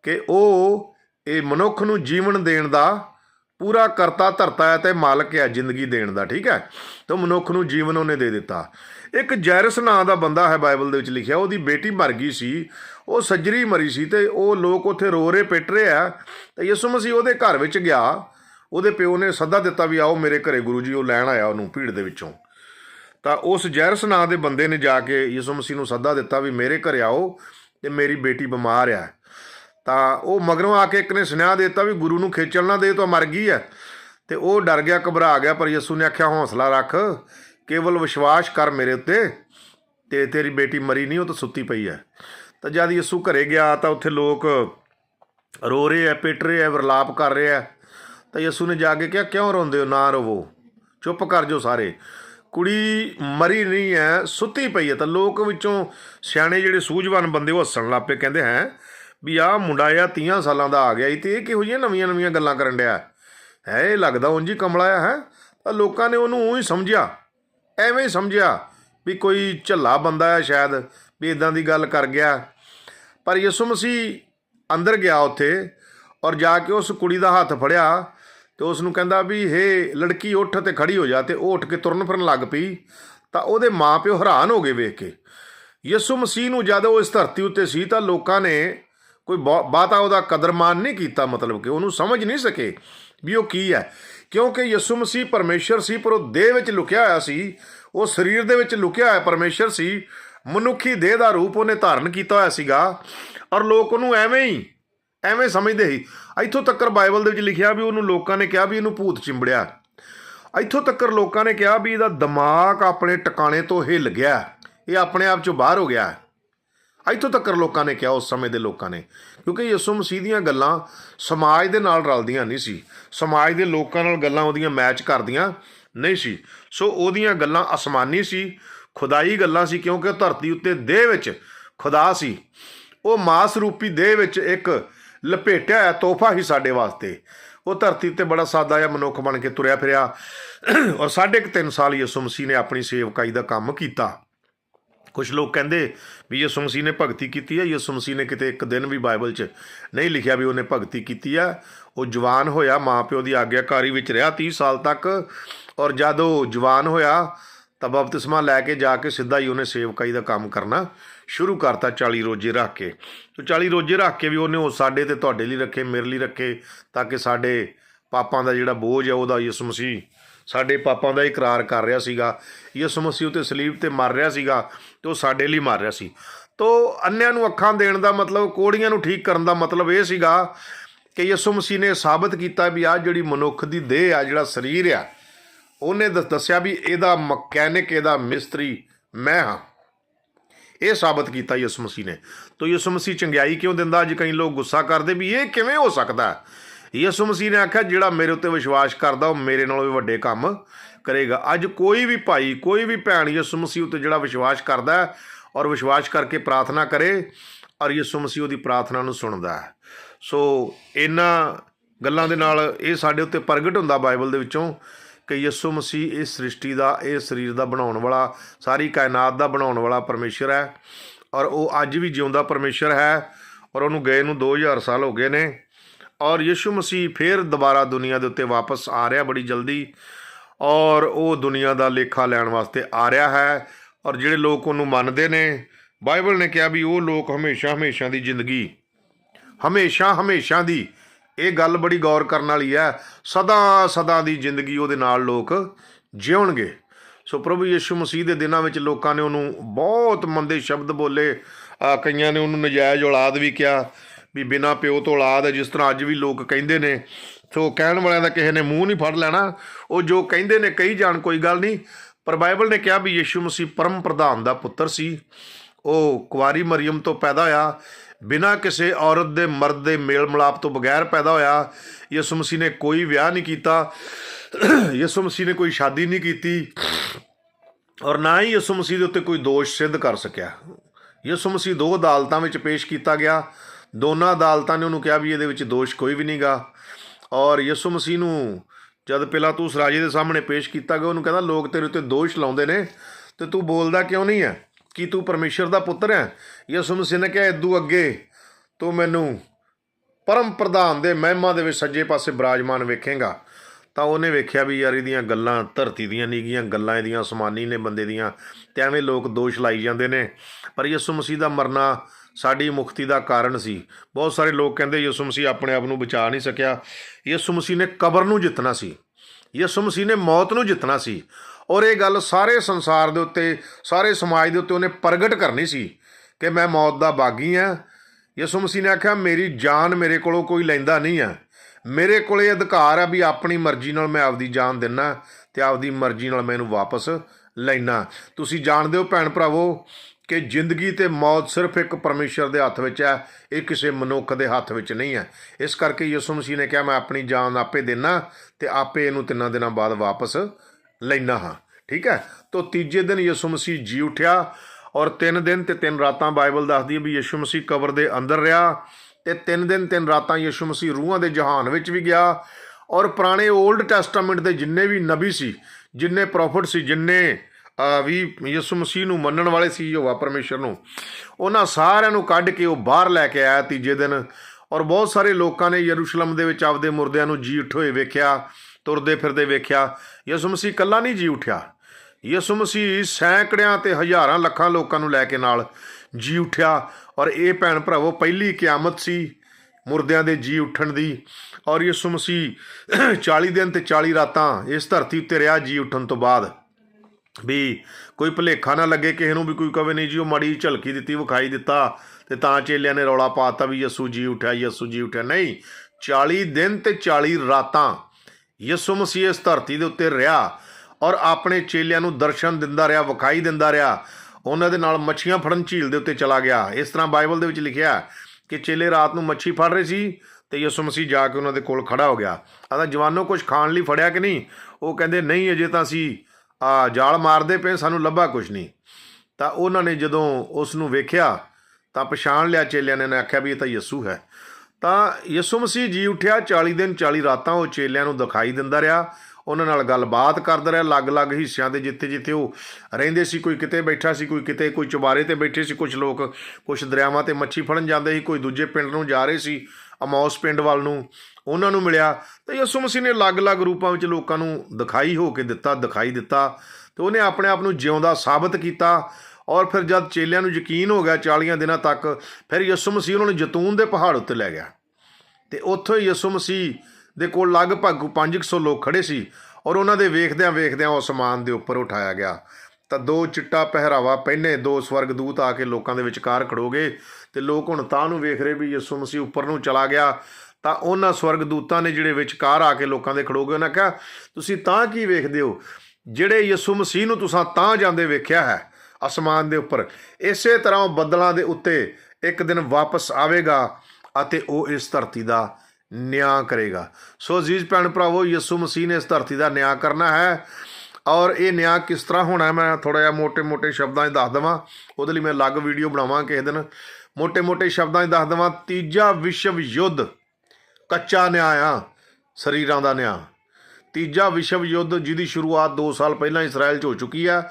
ਕਿ ਉਹ ਇਹ ਮਨੁੱਖ ਨੂੰ ਜੀਵਨ ਦੇਣ ਦਾ ਪੂਰਾ ਕਰਤਾ ਧਰਤਾ ਹੈ ਤੇ ਮਾਲਕ ਹੈ, ਜ਼ਿੰਦਗੀ ਦੇਣ ਦਾ, ਠੀਕ ਹੈ? ਤਾਂ ਮਨੁੱਖ ਨੂੰ ਜੀਵਨ ਉਹਨੇ ਦੇ ਦਿੱਤਾ। ਇੱਕ ਜੈਰਸ ਨਾਂ ਦਾ ਬੰਦਾ ਹੈ, ਬਾਈਬਲ ਦੇ ਵਿੱਚ ਲਿਖਿਆ, ਉਹਦੀ ਬੇਟੀ ਮਰ ਗਈ ਸੀ, ਉਹ ਸੱਜਰੀ ਮਰੀ ਸੀ ਤੇ ਉਹ ਲੋਕ ਉੱਥੇ ਰੋ ਰਹੇ, ਪਿੱਟ ਰਹੇ ਆ। ਤੇ ਯਿਸੂ ਮਸੀਹ ਉਹਦੇ ਘਰ ਵਿੱਚ ਗਿਆ। ਉਹਦੇ ਪਿਓ ਨੇ ਸੱਦਾ ਦਿੱਤਾ ਵੀ ਆਓ ਮੇਰੇ ਘਰੇ ਗੁਰੂ ਜੀ, ਉਹ ਲੈਣ ਆਇਆ ਉਹਨੂੰ ਭੀੜ ਦੇ ਵਿੱਚੋਂ। ਤਾਂ ਉਸ ਜੈਰਸ ਨਾਂ ਦੇ ਬੰਦੇ ਨੇ ਜਾ ਕੇ ਯਿਸੂ ਮਸੀਹ ਨੂੰ ਸੱਦਾ ਦਿੱਤਾ ਵੀ ਮੇਰੇ ਘਰੇ ਆਓ ਤੇ ਮੇਰੀ ਬੇਟੀ ਬਿਮਾਰ ਆ। ਤਾਂ ਉਹ ਮਗਰੋਂ ਆ ਕੇ ਇੱਕ ਨੇ ਸੁਨੇਹਾ ਦੇ ਦਿੱਤਾ ਵੀ ਗੁਰੂ ਨੂੰ ਖੇਚਲ ਨਾ ਦੇ ਤਾਂ ਮਰ ਗਈ ਹੈ ਤੇ ਉਹ ਡਰ ਗਿਆ, ਘਬਰਾ ਗਿਆ, ਪਰ ਯਿਸੂ ਨੇ ਆਖਿਆ, ਹੌਸਲਾ ਰੱਖ, ਕੇਵਲ ਵਿਸ਼ਵਾਸ ਕਰ ਮੇਰੇ ਉੱਤੇ, ਤੇ ਤੇਰੀ ਬੇਟੀ ਮਰੀ ਨਹੀਂ, ਉਹ ਤਾਂ ਸੁੱਤੀ ਪਈ ਹੈ ਤਾਂ ਜਦ ਯਿਸੂ ਘਰੇ ਗਿਆ ਤਾਂ ਉੱਥੇ ਲੋਕ ਰੋ ਰਹੇ ਆ, ਪਿੱਟ ਰਹੇ ਆ, ਵਿਰਲਾਪ ਕਰ ਰਹੇ ਆ। ਤਾਂ ਯਸੂ ਨੇ ਜਾ ਕੇ ਕਿਹਾ, ਕਿਉਂ ਰੋਂਦੇ ਹੋ? ਨਾ ਰੋਵੋ। ਚੁੱਪ ਕਰ ਜੋ ਸਾਰੇ। ਕੁੜੀ ਮਰੀ ਨਹੀਂ ਹੈ ਸੁੱਤੀ ਪਈ ਹੈ ਤਾਂ ਲੋਕ ਵਿੱਚੋਂ ਸਿਆਣੇ ਜਿਹੜੇ ਸੂਝਵਾਨ ਬੰਦੇ, ਉਹ ਹੱਸਣ ਲੱਪੇ ਕਹਿੰਦੇ ਹੈ, ਵੀ ਆਹ ਮੁੰਡਾ ਆ 30 ਸਾਲਾਂ ਦਾ ਆ ਗਿਆ। ਈ ਤੇ ਇਹ ਕਿਹੋ ਜਿਹੀਆਂ ਨਵੀਆਂ ਨਵੀਆਂ ਗੱਲਾਂ ਕਰਨ ਡਿਆ? ਹੈ, ਇਹ ਲੱਗਦਾ ਉਂਝ ਹੀ ਕਮਲਾ ਆ, ਹੈ? ਤਾਂ ਲੋਕਾਂ ਨੇ ਉਹਨੂੰ ਉਹੀ ਸਮਝਿਆ, ਐਵੇਂ ਹੀ ਸਮਝਿਆ ਵੀ ਕੋਈ ਝੱਲਾ ਬੰਦਾ ਆ ਸ਼ਾਇਦ, ਵੀ ਇਦਾਂ ਦੀ ਗੱਲ ਕਰ ਗਿਆ। ਪਰ ਯਿਸੂ ਮਸੀਹ ਅੰਦਰ ਗਿਆ ਉੱਥੇ ਔਰ ਜਾ ਕੇ ਉਸ ਕੁੜੀ ਦਾ ਹੱਥ ਫੜਿਆ ਤੇ ਉਸ ਨੂੰ ਕਹਿੰਦਾ ਵੀ, ਹੇ ਲੜਕੀ ਉੱਠ ਤੇ ਖੜੀ ਹੋ ਜਾ ਤੇ ਉਹ ਉੱਠ ਕੇ ਤੁਰਨ ਫਿਰਨ ਲੱਗ ਪਈ। ਤਾਂ ਉਹਦੇ ਮਾਪਿਓ ਹੈਰਾਨ ਹੋ ਗਏ ਵੇਖ ਕੇ। ਯਿਸੂ ਮਸੀਹ ਨੂੰ ਜਦ ਉਹ ਇਸ ਧਰਤੀ ਉੱਤੇ ਸੀ ਤਾਂ ਲੋਕਾਂ ਨੇ ਕੋਈ ਬਹੁ- ਬਹੁਤਾ ਉਹਦਾ ਕਦਰਮਾਨ ਨਹੀਂ ਕੀਤਾ, ਮਤਲਬ ਕਿ ਉਹਨੂੰ ਸਮਝ ਨਹੀਂ ਸਕੇ ਵੀ ਉਹ ਕੀ ਹੈ। ਕਿਉਂਕਿ ਯਿਸੂ ਮਸੀਹ ਪਰਮੇਸ਼ਰ ਸੀ, ਪਰ ਉਹ ਦੇਹ ਵਿੱਚ ਲੁਕਿਆ ਹੋਇਆ ਸੀ। ਉਹ ਸਰੀਰ ਦੇ ਵਿੱਚ ਲੁਕਿਆ ਹੋਇਆ ਪਰਮੇਸ਼ਰ ਸੀ। ਮਨੁੱਖੀ ਦੇਹ ਦਾ ਰੂਪ ਉਹਨੇ ਧਾਰਨ ਕੀਤਾ ਹੋਇਆ ਸੀਗਾ। ਔਰ ਲੋਕ ਉਹਨੂੰ ਐਵੇਂ ਹੀ ਐਵੇਂ ਸਮਝਦੇ ਸੀ। ਇੱਥੋਂ ਤੱਕ ਬਾਈਬਲ ਦੇ ਵਿੱਚ ਲਿਖਿਆ ਵੀ ਉਹਨੂੰ ਲੋਕਾਂ ਨੇ ਕਿਹਾ ਵੀ ਇਹਨੂੰ ਭੂਤ ਚਿੰਬੜਿਆ। ਇੱਥੋਂ ਤੱਕ ਲੋਕਾਂ ਨੇ ਕਿਹਾ ਵੀ ਇਹਦਾ ਦਿਮਾਗ ਆਪਣੇ ਟਿਕਾਣੇ ਤੋਂ ਹਿੱਲ ਗਿਆ। ਇਹ ਆਪਣੇ ਆਪ ਚੋਂ ਬਾਹਰ ਹੋ ਗਿਆ। ਇੱਥੋਂ ਤੱਕ ਲੋਕਾਂ ਨੇ ਕਿਹਾ, ਉਸ ਸਮੇਂ ਦੇ ਲੋਕਾਂ ਨੇ। ਕਿਉਂਕਿ ਯਿਸੂ ਮਸੀਹ ਦੀਆਂ ਗੱਲਾਂ ਸਮਾਜ ਦੇ ਨਾਲ ਰਲਦੀਆਂ ਨਹੀਂ ਸੀ। ਸਮਾਜ ਦੇ ਲੋਕਾਂ ਨਾਲ ਗੱਲਾਂ ਉਹਦੀਆਂ ਮੈਚ ਕਰਦੀਆਂ ਨਹੀਂ ਸੀ। ਸੋ ਉਹਦੀਆਂ ਗੱਲਾਂ ਅਸਮਾਨੀ ਸੀ। ਖੁਦਾਈ ਗੱਲਾਂ ਸੀ ਕਿਉਂਕਿ ਉਹ ਧਰਤੀ ਉੱਤੇ ਦੇਹ ਵਿੱਚ ਖੁਦਾ ਸੀ। ਉਹ ਮਾਸ ਰੂਪੀ ਦੇਹ ਵਿੱਚ ਇੱਕ ਲਪੇਟਿਆ ਹੋਇਆ ਤੋਹਫਾ ਹੀ ਸਾਡੇ ਵਾਸਤੇ। ਉਹ ਧਰਤੀ 'ਤੇ ਬੜਾ ਸਾਦਾ ਜਿਹਾ ਮਨੁੱਖ ਬਣ ਕੇ ਤੁਰਿਆ ਫਿਰਿਆ ਔਰ ਸਾਢੇ ਕੁ ਤਿੰਨ ਸਾਲ ਯਿਸੂ ਮਸੀਹ ਨੇ ਆਪਣੀ ਸੇਵਕਾਈ ਦਾ ਕੰਮ ਕੀਤਾ। ਕੁਝ ਲੋਕ ਕਹਿੰਦੇ ਵੀ ਯਿਸੂ ਮਸੀਹ ਨੇ ਭਗਤੀ ਕੀਤੀ ਹੈ। ਯਿਸੂ ਮਸੀਹ ਨੇ ਕਿਤੇ ਇੱਕ ਦਿਨ ਵੀ ਬਾਈਬਲ 'ਚ ਨਹੀਂ ਲਿਖਿਆ ਵੀ ਉਹਨੇ ਭਗਤੀ ਕੀਤੀ ਆ ਉਹ ਜਵਾਨ ਹੋਇਆ, ਮਾਪਿਓ ਦੀ ਆਗਿਆਕਾਰੀ ਵਿੱਚ ਰਿਹਾ 30 ਸਾਲ ਤੱਕ ਔਰ ਜਦ ਉਹ ਜਵਾਨ ਹੋਇਆ ਤਾਂ ਬਪਤਿਸਮਾ ਲੈ ਕੇ ਜਾ ਕੇ ਸਿੱਧਾ ਹੀ ਉਹਨੇ ਸੇਵਕਾਈ ਦਾ ਕੰਮ ਕਰਨਾ ਸ਼ੁਰੂ ਕਰਤਾ 40 ਰੋਜ਼ੇ ਰੱਖ ਕੇ। ਤੇ 40 ਰੋਜ਼ੇ ਰੱਖ ਕੇ ਵੀ ਉਹਨੇ ਉਹ ਸਾਡੇ ਤੇ ਤੁਹਾਡੇ ਲਈ ਰੱਖੇ, ਮੇਰੇ ਲਈ ਰੱਖੇ, ਤਾਂ ਕਿ ਸਾਡੇ ਪਾਪਾਂ ਦਾ ਜਿਹੜਾ ਬੋਝ ਹੈ ਉਹਦਾ ਯਿਸੂ ਮਸੀਹ ਸਾਡੇ ਪਾਪਾਂ ਦਾ ਇਕਰਾਰ ਕਰ ਰਿਹਾ ਸੀਗਾ। ਯਿਸੂ ਮਸੀਹ ਉਤੇ ਸਲੀਬ ਤੇ ਮਰ ਰਿਹਾ ਸੀਗਾ ਤੇ ਉਹ ਸਾਡੇ ਲਈ ਮਰ ਰਿਹਾ ਸੀ। ਤੋ ਅੰਨਿਆਂ ਨੂੰ ਅੱਖਾਂ ਦੇਣ ਦਾ ਮਤਲਬ, ਕੋੜੀਆਂ ਨੂੰ ਠੀਕ ਕਰਨ ਦਾ ਮਤਲਬ ਇਹ ਸੀਗਾ ਕਿ ਯਿਸੂ ਮਸੀਹ ਨੇ ਸਾਬਤ ਕੀਤਾ ਵੀ ਆ ਜਿਹੜੀ ਮਨੁੱਖ ਦੀ ਦੇਹ ਆ, ਜਿਹੜਾ ਸਰੀਰ ਆ, ਉਹਨੇ ਦੱਸ- ਦੱਸਿਆ ਵੀ ਇਹਦਾ ਮਕੈਨਿਕ, ਇਹਦਾ ਮਿਸਤਰੀ ਮੈਂ ਹਾਂ। ਇਹ ਸਾਬਤ ਕੀਤਾ ਯਿਸੂ ਮਸੀਹ ਨੇ। ਤੋ ਯਿਸੂ ਮਸੀਹ ਚੰਗਿਆਈ ਕਿਉਂ ਦਿੰਦਾ? ਅੱਜ ਕਈ ਲੋਕ ਗੁੱਸਾ ਕਰਦੇ ਵੀ ਇਹ ਕਿਵੇਂ ਹੋ ਸਕਦਾ? ਹੈ? ਯਿਸੂ ਮਸੀਹ ਨੇ ਆਖਿਆ, ਜਿਹੜਾ ਮੇਰੇ ਉੱਤੇ ਵਿਸ਼ਵਾਸ ਕਰਦਾ, ਉਹ ਮੇਰੇ ਨਾਲੋਂ ਵੀ ਵੱਡੇ ਕੰਮ ਕਰੇਗਾ। ਅੱਜ ਕੋਈ ਵੀ ਭਾਈ, ਕੋਈ ਵੀ ਭੈਣ ਯਿਸੂ ਮਸੀਹ ਉੱਤੇ ਜਿਹੜਾ ਵਿਸ਼ਵਾਸ ਕਰਦਾ ਔਰ ਵਿਸ਼ਵਾਸ ਕਰਕੇ ਪ੍ਰਾਰਥਨਾ ਕਰੇ, ਔਰ ਯਿਸੂ ਮਸੀਹ ਉਹਦੀ ਪ੍ਰਾਰਥਨਾ ਨੂੰ ਸੁਣਦਾ ਹੈ। ਸੋ ਇਹਨਾਂ ਗੱਲਾਂ ਦੇ ਨਾਲ ਇਹ ਸਾਡੇ ਉੱਤੇ ਪ੍ਰਗਟ ਹੁੰਦਾ ਬਾਈਬਲ ਦੇ ਵਿੱਚੋਂ ਕਿ ਯਿਸੂ ਮਸੀਹ ਇਸ ਸ੍ਰਿਸ਼ਟੀ ਦਾ, ਇਹ ਸਰੀਰ ਦਾ ਬਣਾਉਣ ਵਾਲਾ, ਸਾਰੀ ਕਾਇਨਾਤ ਦਾ ਬਣਾਉਣ ਵਾਲਾ ਪਰਮੇਸ਼ਰ ਹੈ। ਔਰ ਉਹ ਅੱਜ ਵੀ ਜਿਉਂਦਾ ਪਰਮੇਸ਼ਰ ਹੈ ਔਰ ਉਹਨੂੰ ਗਏ ਨੂੰ 2000 ਸਾਲ ਹੋ ਗਏ ਨੇ। ਔਰ ਯਿਸੂ ਮਸੀਹ ਫੇਰ ਦੁਬਾਰਾ ਦੁਨੀਆ ਦੇ ਉੱਤੇ ਵਾਪਸ ਆ ਰਿਹਾ ਬੜੀ ਜਲਦੀ। ਔਰ ਉਹ ਦੁਨੀਆ ਦਾ ਲੇਖਾ ਲੈਣ ਵਾਸਤੇ ਆ ਰਿਹਾ ਹੈ। ਔਰ ਜਿਹੜੇ ਲੋਕ ਉਹਨੂੰ ਮੰਨਦੇ ਨੇ, ਬਾਈਬਲ ਨੇ ਕਿਹਾ ਵੀ ਉਹ ਲੋਕ ਹਮੇਸ਼ਾ ਹਮੇਸ਼ਾ ਦੀ ਜ਼ਿੰਦਗੀ ਹਮੇਸ਼ਾ ਹਮੇਸ਼ਾ ਦੀ ਇਹ ਗੱਲ ਬੜੀ ਗੌਰ ਕਰਨ ਵਾਲੀ ਹੈ। ਸਦਾ ਸਦਾ ਦੀ ਜ਼ਿੰਦਗੀ ਉਹਦੇ ਨਾਲ ਲੋਕ ਜਿਉਣਗੇ। ਸੋ ਪ੍ਰਭੂ ਯਿਸੂ ਮਸੀਹ ਦੇ ਦਿਨਾਂ ਵਿੱਚ ਲੋਕਾਂ ਨੇ ਉਹਨੂੰ ਬਹੁਤ ਮੰਦੇ ਸ਼ਬਦ ਬੋਲੇ। ਕਈਆਂ ਨੇ ਉਹਨੂੰ ਨਜਾਇਜ਼ ਔਲਾਦ ਵੀ ਕਿਹਾ ਵੀ ਬਿਨਾ ਪਿਓ ਤੋਂ ਔਲਾਦ ਹੈ, ਜਿਸ ਤਰ੍ਹਾਂ ਅੱਜ ਵੀ ਲੋਕ ਕਹਿੰਦੇ ਨੇ। ਸੋ ਕਹਿਣ ਵਾਲਿਆਂ ਦਾ ਕਿਸੇ ਨੇ ਮੂੰਹ ਨਹੀਂ ਫੜ ਲੈਣਾ। ਉਹ ਜੋ ਕਹਿੰਦੇ ਨੇ ਕਹੀ ਜਾਣ ਕੋਈ ਗੱਲ ਨਹੀਂ। ਪਰ ਬਾਈਬਲ ਨੇ ਕਿਹਾ ਵੀ ਯਿਸੂ ਮਸੀਹ ਪਰਮ ਪ੍ਰਧਾਨ ਦਾ ਪੁੱਤਰ ਸੀ। ਉਹ ਕੁਆਰੀ ਮਰੀਮ ਤੋਂ ਪੈਦਾ ਹੋਇਆ। ਬਿਨਾਂ ਕਿਸੇ ਔਰਤ ਦੇ ਮਰਦ ਦੇ ਮੇਲ ਮਿਲਾਪ ਤੋਂ ਬਗੈਰ ਪੈਦਾ ਹੋਇਆ, ਯਿਸੂ ਮਸੀਹ ਨੇ ਕੋਈ ਵਿਆਹ ਨਹੀਂ ਕੀਤਾ, ਯਿਸੂ ਮਸੀਹ ਨੇ ਕੋਈ ਸ਼ਾਦੀ ਨਹੀਂ ਕੀਤੀ ਔਰ ਨਾ ਹੀ ਯਿਸੂ ਮਸੀਹ ਦੇ ਉੱਤੇ ਕੋਈ ਦੋਸ਼ ਸਿੱਧ ਕਰ ਸਕਿਆ। ਯਿਸੂ ਮਸੀਹ ਦੋ ਅਦਾਲਤਾਂ ਵਿੱਚ ਪੇਸ਼ ਕੀਤਾ ਗਿਆ। ਦੋਨਾਂ ਅਦਾਲਤਾਂ ਨੇ ਉਹਨੂੰ ਕਿਹਾ ਵੀ ਇਹਦੇ ਵਿੱਚ ਦੋਸ਼ ਕੋਈ ਵੀ ਨਹੀਂਗਾ। ਔਰ ਯਿਸੂ ਮਸੀਹ ਨੂੰ ਜਦ ਪਿਲਾਤੂਸ ਰਾਜੇ ਦੇ ਸਾਹਮਣੇ ਪੇਸ਼ ਕੀਤਾ ਗਿਆ, ਉਹਨੂੰ ਕਹਿੰਦਾ, ਲੋਕ ਤੇਰੇ ਉੱਤੇ ਦੋਸ਼ ਲਾਉਂਦੇ ਨੇ ਤੇ ਤੂੰ ਬੋਲਦਾ ਕਿਉਂ ਨਹੀਂ ਹੈ? ਕਿ ਤੂੰ ਪਰਮੇਸ਼ਰ ਦਾ ਪੁੱਤਰ ਹੈ? ਯਿਸੂ ਮਸੀਹ ਨੇ ਕਿਹਾ ਇਦੂ ਅੱਗੇ ਤੂੰ ਮੈਨੂੰ ਪਰਮ ਪ੍ਰਧਾਨ ਦੇ ਮਹਿਮਾ ਦੇ ਵਿੱਚ ਸੱਜੇ ਪਾਸੇ ਬਿਰਾਜਮਾਨ ਵੇਖੇਗਾ। ਤਾਂ ਉਹਨੇ ਵੇਖਿਆ ਵੀ ਯਾਰ ਇਹਦੀਆਂ ਗੱਲਾਂ, ਧਰਤੀ ਦੀਆਂ ਨੀਗੀਆਂ ਗੱਲਾਂ, ਇਹਦੀਆਂ ਅਸਮਾਨੀ ਨੇ ਬੰਦੇ ਦੀਆਂ, ਤੇ ਐਵੇਂ ਲੋਕ ਦੋਸ਼ ਲਾਈ ਜਾਂਦੇ ਨੇ। ਪਰ ਯਿਸੂ ਮਸੀਹ ਦਾ ਮਰਨਾ ਸਾਡੀ ਮੁਕਤੀ ਦਾ ਕਾਰਨ ਸੀ। ਬਹੁਤ ਸਾਰੇ ਲੋਕ ਕਹਿੰਦੇ ਯਿਸੂ ਮਸੀਹ ਆਪਣੇ ਆਪ ਨੂੰ ਬਚਾ ਨਹੀਂ ਸਕਿਆ। ਯਿਸੂ ਮਸੀਹ ਨੇ ਕਬਰ ਨੂੰ ਜਿੱਤਣਾ ਸੀ। ਯਿਸੂ ਮਸੀਹ ਨੇ ਮੌਤ ਨੂੰ ਜਿੱਤਣਾ ਸੀ। ਔਰ ਇਹ ਗੱਲ ਸਾਰੇ ਸੰਸਾਰ ਦੇ ਉੱਤੇ, ਸਾਰੇ ਸਮਾਜ ਦੇ ਉੱਤੇ ਉਹਨੇ ਪ੍ਰਗਟ ਕਰਨੀ ਸੀ ਕਿ ਮੈਂ ਮੌਤ ਦਾ ਬਾਗੀ ਆ। ਯਿਸੂ ਮਸੀਹ ਨੇ ਆਖਿਆ, ਮੇਰੀ ਜਾਨ ਮੇਰੇ ਕੋਲੋਂ ਕੋਈ ਲੈਂਦਾ ਨਹੀਂ ਆ। ਮੇਰੇ ਕੋਲੇ ਅਧਿਕਾਰ ਆ ਵੀ ਆਪਣੀ ਮਰਜ਼ੀ ਨਾਲ ਮੈਂ ਆਪਦੀ ਜਾਨ ਦਿੰਨਾ ਤੇ ਆਪਦੀ ਮਰਜ਼ੀ ਨਾਲ ਮੈਂ ਇਹਨੂੰ ਵਾਪਸ ਲੈਣਾ ਤੁਸੀਂ ਜਾਣਦੇ ਹੋ ਭੈਣ ਭਰਾਵੋ ਕਿ ਜ਼ਿੰਦਗੀ ਤੇ ਮੌਤ ਸਿਰਫ ਇੱਕ ਪਰਮੇਸ਼ਰ ਦੇ ਹੱਥ ਵਿੱਚ ਹੈ, ਇਹ ਕਿਸੇ ਮਨੁੱਖ ਦੇ ਹੱਥ ਵਿੱਚ ਨਹੀਂ ਹੈ। ਇਸ ਕਰਕੇ ਯਿਸੂ ਮਸੀਹ ਨੇ ਕਿਹਾ, ਮੈਂ ਆਪਣੀ ਜਾਨ ਆਪੇ ਦੇਣਾ ਤੇ ਆਪੇ ਇਹਨੂੰ ਤਿੰਨਾਂ ਦਿਨਾਂ ਬਾਅਦ ਵਾਪਸ ਲੈਣਾ ਹਾਂ। ਠੀਕ ਹੈ? ਤੋਂ ਤੀਜੇ ਦਿਨ ਯਿਸੂ ਮਸੀਹ ਜੀ ਉਠਿਆ ਔਰ ਤਿੰਨ ਦਿਨ ਤੇ ਤਿੰਨ ਰਾਤਾਂ ਬਾਈਬਲ ਦੱਸਦੀ ਹੈ ਵੀ ਯਿਸੂ ਮਸੀਹ ਕਬਰ ਦੇ ਅੰਦਰ ਰਿਹਾ ਤੇ ਤਿੰਨ ਦਿਨ ਤਿੰਨ ਰਾਤਾਂ ਯਿਸੂ ਮਸੀਹ ਰੂਹਾਂ ਦੇ ਜਹਾਨ ਵਿੱਚ ਵੀ ਗਿਆ ਔਰ ਪੁਰਾਣੇ 올ਡ ਟੈਸਟਾਮੈਂਟ ਦੇ ਜਿੰਨੇ ਵੀ ਨਬੀ ਸੀ, ਜਿੰਨੇ ਪ੍ਰੋਫਟ ਸੀ, ਜਿੰਨੇ ਵੀ ਯਿਸੂ ਮਸੀਹ ਨੂੰ ਮੰਨਣ ਵਾਲੇ ਸੀ ਯਹੋਵਾ ਪਰਮੇਸ਼ਰ ਨੂੰ, ਉਹਨਾਂ ਸਾਰਿਆਂ ਨੂੰ ਕੱਢ ਕੇ ਉਹ ਬਾਹਰ ਲੈ ਕੇ ਆਇਆ ਤੀਜੇ ਦਿਨ ਔਰ ਬਹੁਤ ਸਾਰੇ ਲੋਕਾਂ ਨੇ ਯਰੂਸ਼ਲਮ ਦੇ ਵਿੱਚ ਆਪਦੇ ਮੁਰਦਿਆਂ ਨੂੰ ਜੀ ਉੱਠੋਏ ਵੇਖਿਆ ਤੁਰਦੇ ਫਿਰਦੇ ਵੇਖਿਆ, ਯਿਸੂ ਮਸੀਹ ਇਕੱਲਾ ਨਹੀਂ ਜੀ ਉਠਿਆ। ਯਿਸੂ ਮਸੀਹ ਸੈਂਕੜਿਆਂ ਤੇ ਹਜ਼ਾਰਾਂ ਲੱਖਾਂ ਲੋਕਾਂ ਨੂੰ ਲੈ ਕੇ ਨਾਲ ਜੀ ਉਠਿਆ ਔਰ ਇਹ ਭੈਣ ਭਰਾਵੋ, ਪਹਿਲੀ ਕਿਆਮਤ ਸੀ ਮੁਰਦਿਆਂ ਦੇ ਜੀ ਉੱਠਣ ਦੀ ਔਰ ਯਿਸੂ ਮਸੀਹ 40 ਦਿਨ ਤੇ 40 ਰਾਤਾਂ ਇਸ ਧਰਤੀ ਉੱਤੇ ਰਿਹਾ ਜੀ ਉੱਠਣ ਤੋਂ ਬਾਅਦ। ਵੀ ਕੋਈ ਭੁਲੇਖਾ ਨਾ ਲੱਗੇ, ਕਿਸੇ ਨੂੰ ਵੀ ਕੋਈ ਕਵੇ, ਨਹੀਂ ਜੀ, ਉਹ ਮਾੜੀ ਝਲਕੀ ਦਿੱਤੀ, ਵਿਖਾਈ ਦਿੱਤਾ ਤੇ ਤਾਂ ਚੇਲਿਆਂ ਨੇ ਰੌਲਾ ਪਾਤਾ ਵੀ ਯਿਸੂ ਜੀ ਉਠਿਆ, ਯਿਸੂ ਜੀ ਉਠਿਆ। ਨਹੀਂ 40 ਦਿਨ ਤੇ 40 ਰਾਤਾਂ ਯਿਸੂ ਮਸੀਹ ਇਸ ਧਰਤੀ ਦੇ ਉੱਤੇ ਰਿਹਾ ਔਰ ਆਪਣੇ ਚੇਲਿਆਂ ਨੂੰ ਦਰਸ਼ਨ ਦਿੰਦਾ ਰਿਹਾ, ਵਿਖਾਈ ਦਿੰਦਾ ਰਿਹਾ, ਉਹਨਾਂ ਦੇ ਨਾਲ ਮੱਛੀਆਂ ਫੜਨ ਝੀਲ ਦੇ ਉੱਤੇ ਚਲਾ ਗਿਆ। ਇਸ ਤਰ੍ਹਾਂ ਬਾਈਬਲ ਦੇ ਵਿੱਚ ਲਿਖਿਆ ਕਿ ਚੇਲੇ ਰਾਤ ਨੂੰ ਮੱਛੀ ਫੜ ਰਹੇ ਸੀ ਤੇ ਯਿਸੂ ਮਸੀਹ ਜਾ ਕੇ ਉਹਨਾਂ ਦੇ ਕੋਲ ਖੜਾ ਹੋ ਗਿਆ। ਆਦਾ ਜਵਾਨੋ ਕੁਝ ਖਾਣ ਲਈ ਫੜਿਆ ਕਿ ਨਹੀਂ? ਉਹ ਕਹਿੰਦੇ, ਨਹੀਂ, ਅਜੇ ਤਾਂ ਅਸੀਂ, ਆ, ਜਾਲ ਮਾਰਦੇ ਪਏ, ਸਾਨੂੰ ਲੱਭਾ ਕੁਝ ਨਹੀਂ। ਤਾਂ ਉਹਨਾਂ ਨੇ ਜਦੋਂ ਉਸ ਨੂੰ ਵੇਖਿਆ ਤਾਂ ਪਛਾਣ ਲਿਆ ਚੇਲਿਆਂ ਨੇ ਨੇ ਆਖਿਆ ਵੀ ਇਹ ਤਾਂ ਯਿਸੂ ਹੈ। ਤਾਂ ਯਿਸੂ ਮਸੀਹ ਜੀ ਉਠਿਆ 40 ਦਿਨ 40 ਰਾਤਾਂ ਉਹ ਚੇਲਿਆਂ ਨੂੰ ਦਿਖਾਈ ਦਿੰਦਾ ਰਿਹਾ। ਉਹਨਾਂ ਨਾਲ ਗੱਲਬਾਤ ਕਰਦਾ ਰਿਹਾ। ਅਲੱਗ-ਅਲੱਗ ਹਿੱਸਿਆਂ ਦੇ ਜਿੱਥੇ-ਜਿੱਥੇ ਉਹ ਰਹਿੰਦੇ ਸੀ, ਕੋਈ ਕਿਤੇ ਬੈਠਾ ਸੀ, ਕੋਈ ਕਿਤੇ ਕੋਈ ਚੁਬਾਰੇ ਤੇ ਬੈਠੇ ਸੀ। ਕੁਝ ਲੋਕ ਕੁਝ ਦਰਿਆਵਾਂ ਤੇ ਮੱਛੀ ਫੜਨ ਜਾਂਦੇ ਸੀ, ਕੋਈ ਦੂਜੇ ਪਿੰਡ ਨੂੰ ਜਾ ਰਹੇ ਸੀ, ਅਮੌਸ ਪਿੰਡ ਵੱਲ ਨੂੰ ਉਹਨਾਂ ਨੂੰ ਮਿਲਿਆ। ਤੇ ਯਿਸੂ ਮਸੀਹ ਨੇ ਅਲੱਗ-ਅਲੱਗ ਰੂਪਾਂ ਵਿੱਚ ਲੋਕਾਂ ਨੂੰ ਦਿਖਾਈ ਹੋ ਕੇ ਦਿੱਤਾ, ਦਿਖਾਈ ਦਿੱਤਾ ਤੇ ਉਹਨੇ ਆਪਣੇ ਆਪ ਨੂੰ ਜਿਉਂਦਾ ਸਾਬਤ ਕੀਤਾ। ਔਰ ਫਿਰ ਜਦ ਚੇਲਿਆਂ ਨੂੰ ਯਕੀਨ ਹੋ ਗਿਆ 40 ਦਿਨਾਂ ਤੱਕ, ਫਿਰ ਯਿਸੂ ਮਸੀਹ ਉਹਨਾਂ ਨੂੰ ਜਤੂਨ ਦੇ ਪਹਾੜ ਉੱਤੇ ਲੈ ਗਿਆ। ਤੇ ਉੱਥੋਂ ਹੀ ਯਿਸੂ ਮਸੀਹ ਦੇ ਕੋਲ ਲਗਭਗ 500 ਲੋਕ ਖੜੇ ਸੀ ਔਰ ਉਹਨਾਂ ਦੇ ਵੇਖਦਿਆਂ ਵੇਖਦਿਆਂ ਉਹ ਸਮਾਨ ਦੇ ਉੱਪਰ ਉਠਾਇਆ ਗਿਆ। ਤਾਂ ਦੋ ਚਿੱਟਾ ਪਹਿਰਾਵਾ ਪਹਿਨੇ ਦੋ ਸਵਰਗਦੂਤ ਆ ਕੇ ਲੋਕਾਂ ਦੇ ਵਿਚਕਾਰ ਖੜੋਗੇ ਤੇ ਲੋਕ ਹੁਣ ਤਾਂ ਨੂੰ ਵੇਖ ਰਹੇ ਵੀ ਯਿਸੂ ਮਸੀਹ ਉੱਪਰ ਨੂੰ ਚਲਾ ਗਿਆ। ਤਾਂ ਉਹਨਾਂ ਸਵਰਗਦੂਤਾਂ ਨੇ ਜਿਹੜੇ ਵਿਚਕਾਰ ਆ ਕੇ ਲੋਕਾਂ ਦੇ ਖੜੋਗੇ ਉਹਨਾਂ ਕਿਹਾ, ਤੁਸੀਂ ਤਾਂ ਕੀ ਵੇਖਦੇ ਹੋ? ਜਿਹੜੇ ਯਿਸੂ ਮਸੀਹ ਨੂੰ ਤੁਸੀਂ ਤਾਂ ਜਾਂਦੇ ਵੇਖਿਆ ਹੈ ਅਸਮਾਨ ਦੇ ਉੱਪਰ। ਇਸੇ ਤਰ੍ਹਾਂ ਉਹ ਬੱਦਲਾਂ ਦੇ ਉੱਤੇ ਇੱਕ ਦਿਨ ਵਾਪਸ ਆਵੇਗਾ ਅਤੇ ਉਹ ਇਸ ਧਰਤੀ ਦਾ ਨਿਆਂ ਕਰੇਗਾ। ਸੋ ਅਜ਼ੀਜ਼ ਭੈਣ ਭਰਾਵੋ, ਯਿਸੂ ਮਸੀਹ ਨੇ ਇਸ ਧਰਤੀ ਦਾ ਨਿਆਂ ਕਰਨਾ ਹੈ ਔਰ ਇਹ ਨਿਆਂ ਕਿਸ ਤਰ੍ਹਾਂ ਹੋਣਾ ਮੈਂ ਥੋੜਾ ਜਿਹਾ ਮੋٹے-ਮੋٹے ਸ਼ਬਦਾਂ 'ਚ ਦੱਸ ਦਵਾਂ। ਉਹਦੇ ਲਈ ਮੈਂ ਅਲੱਗ ਵੀਡੀਓ ਬਣਾਵਾਂ ਕਿਸੇ ਦਿਨ। ਮੋٹے-ਮੋٹے ਸ਼ਬਦਾਂ 'ਚ ਦੱਸ ਦਵਾਂ, ਤੀਜਾ ਵਿਸ਼ਵ ਯੁੱਧ, ਕੱਚਾ ਨਿਆਂ ਆ, ਸਰੀਰਾਂ ਦਾ ਨਿਆਂ। ਤੀਜਾ ਵਿਸ਼ਵ ਯੁੱਧ, ਜਿਹਦੀ ਸ਼ੁਰੂਆਤ 2 ਸਾਲ ਪਹਿਲਾਂ ਇਸਰਾਇਲ 'ਚ ਹੋ ਚੁੱਕੀ ਆ।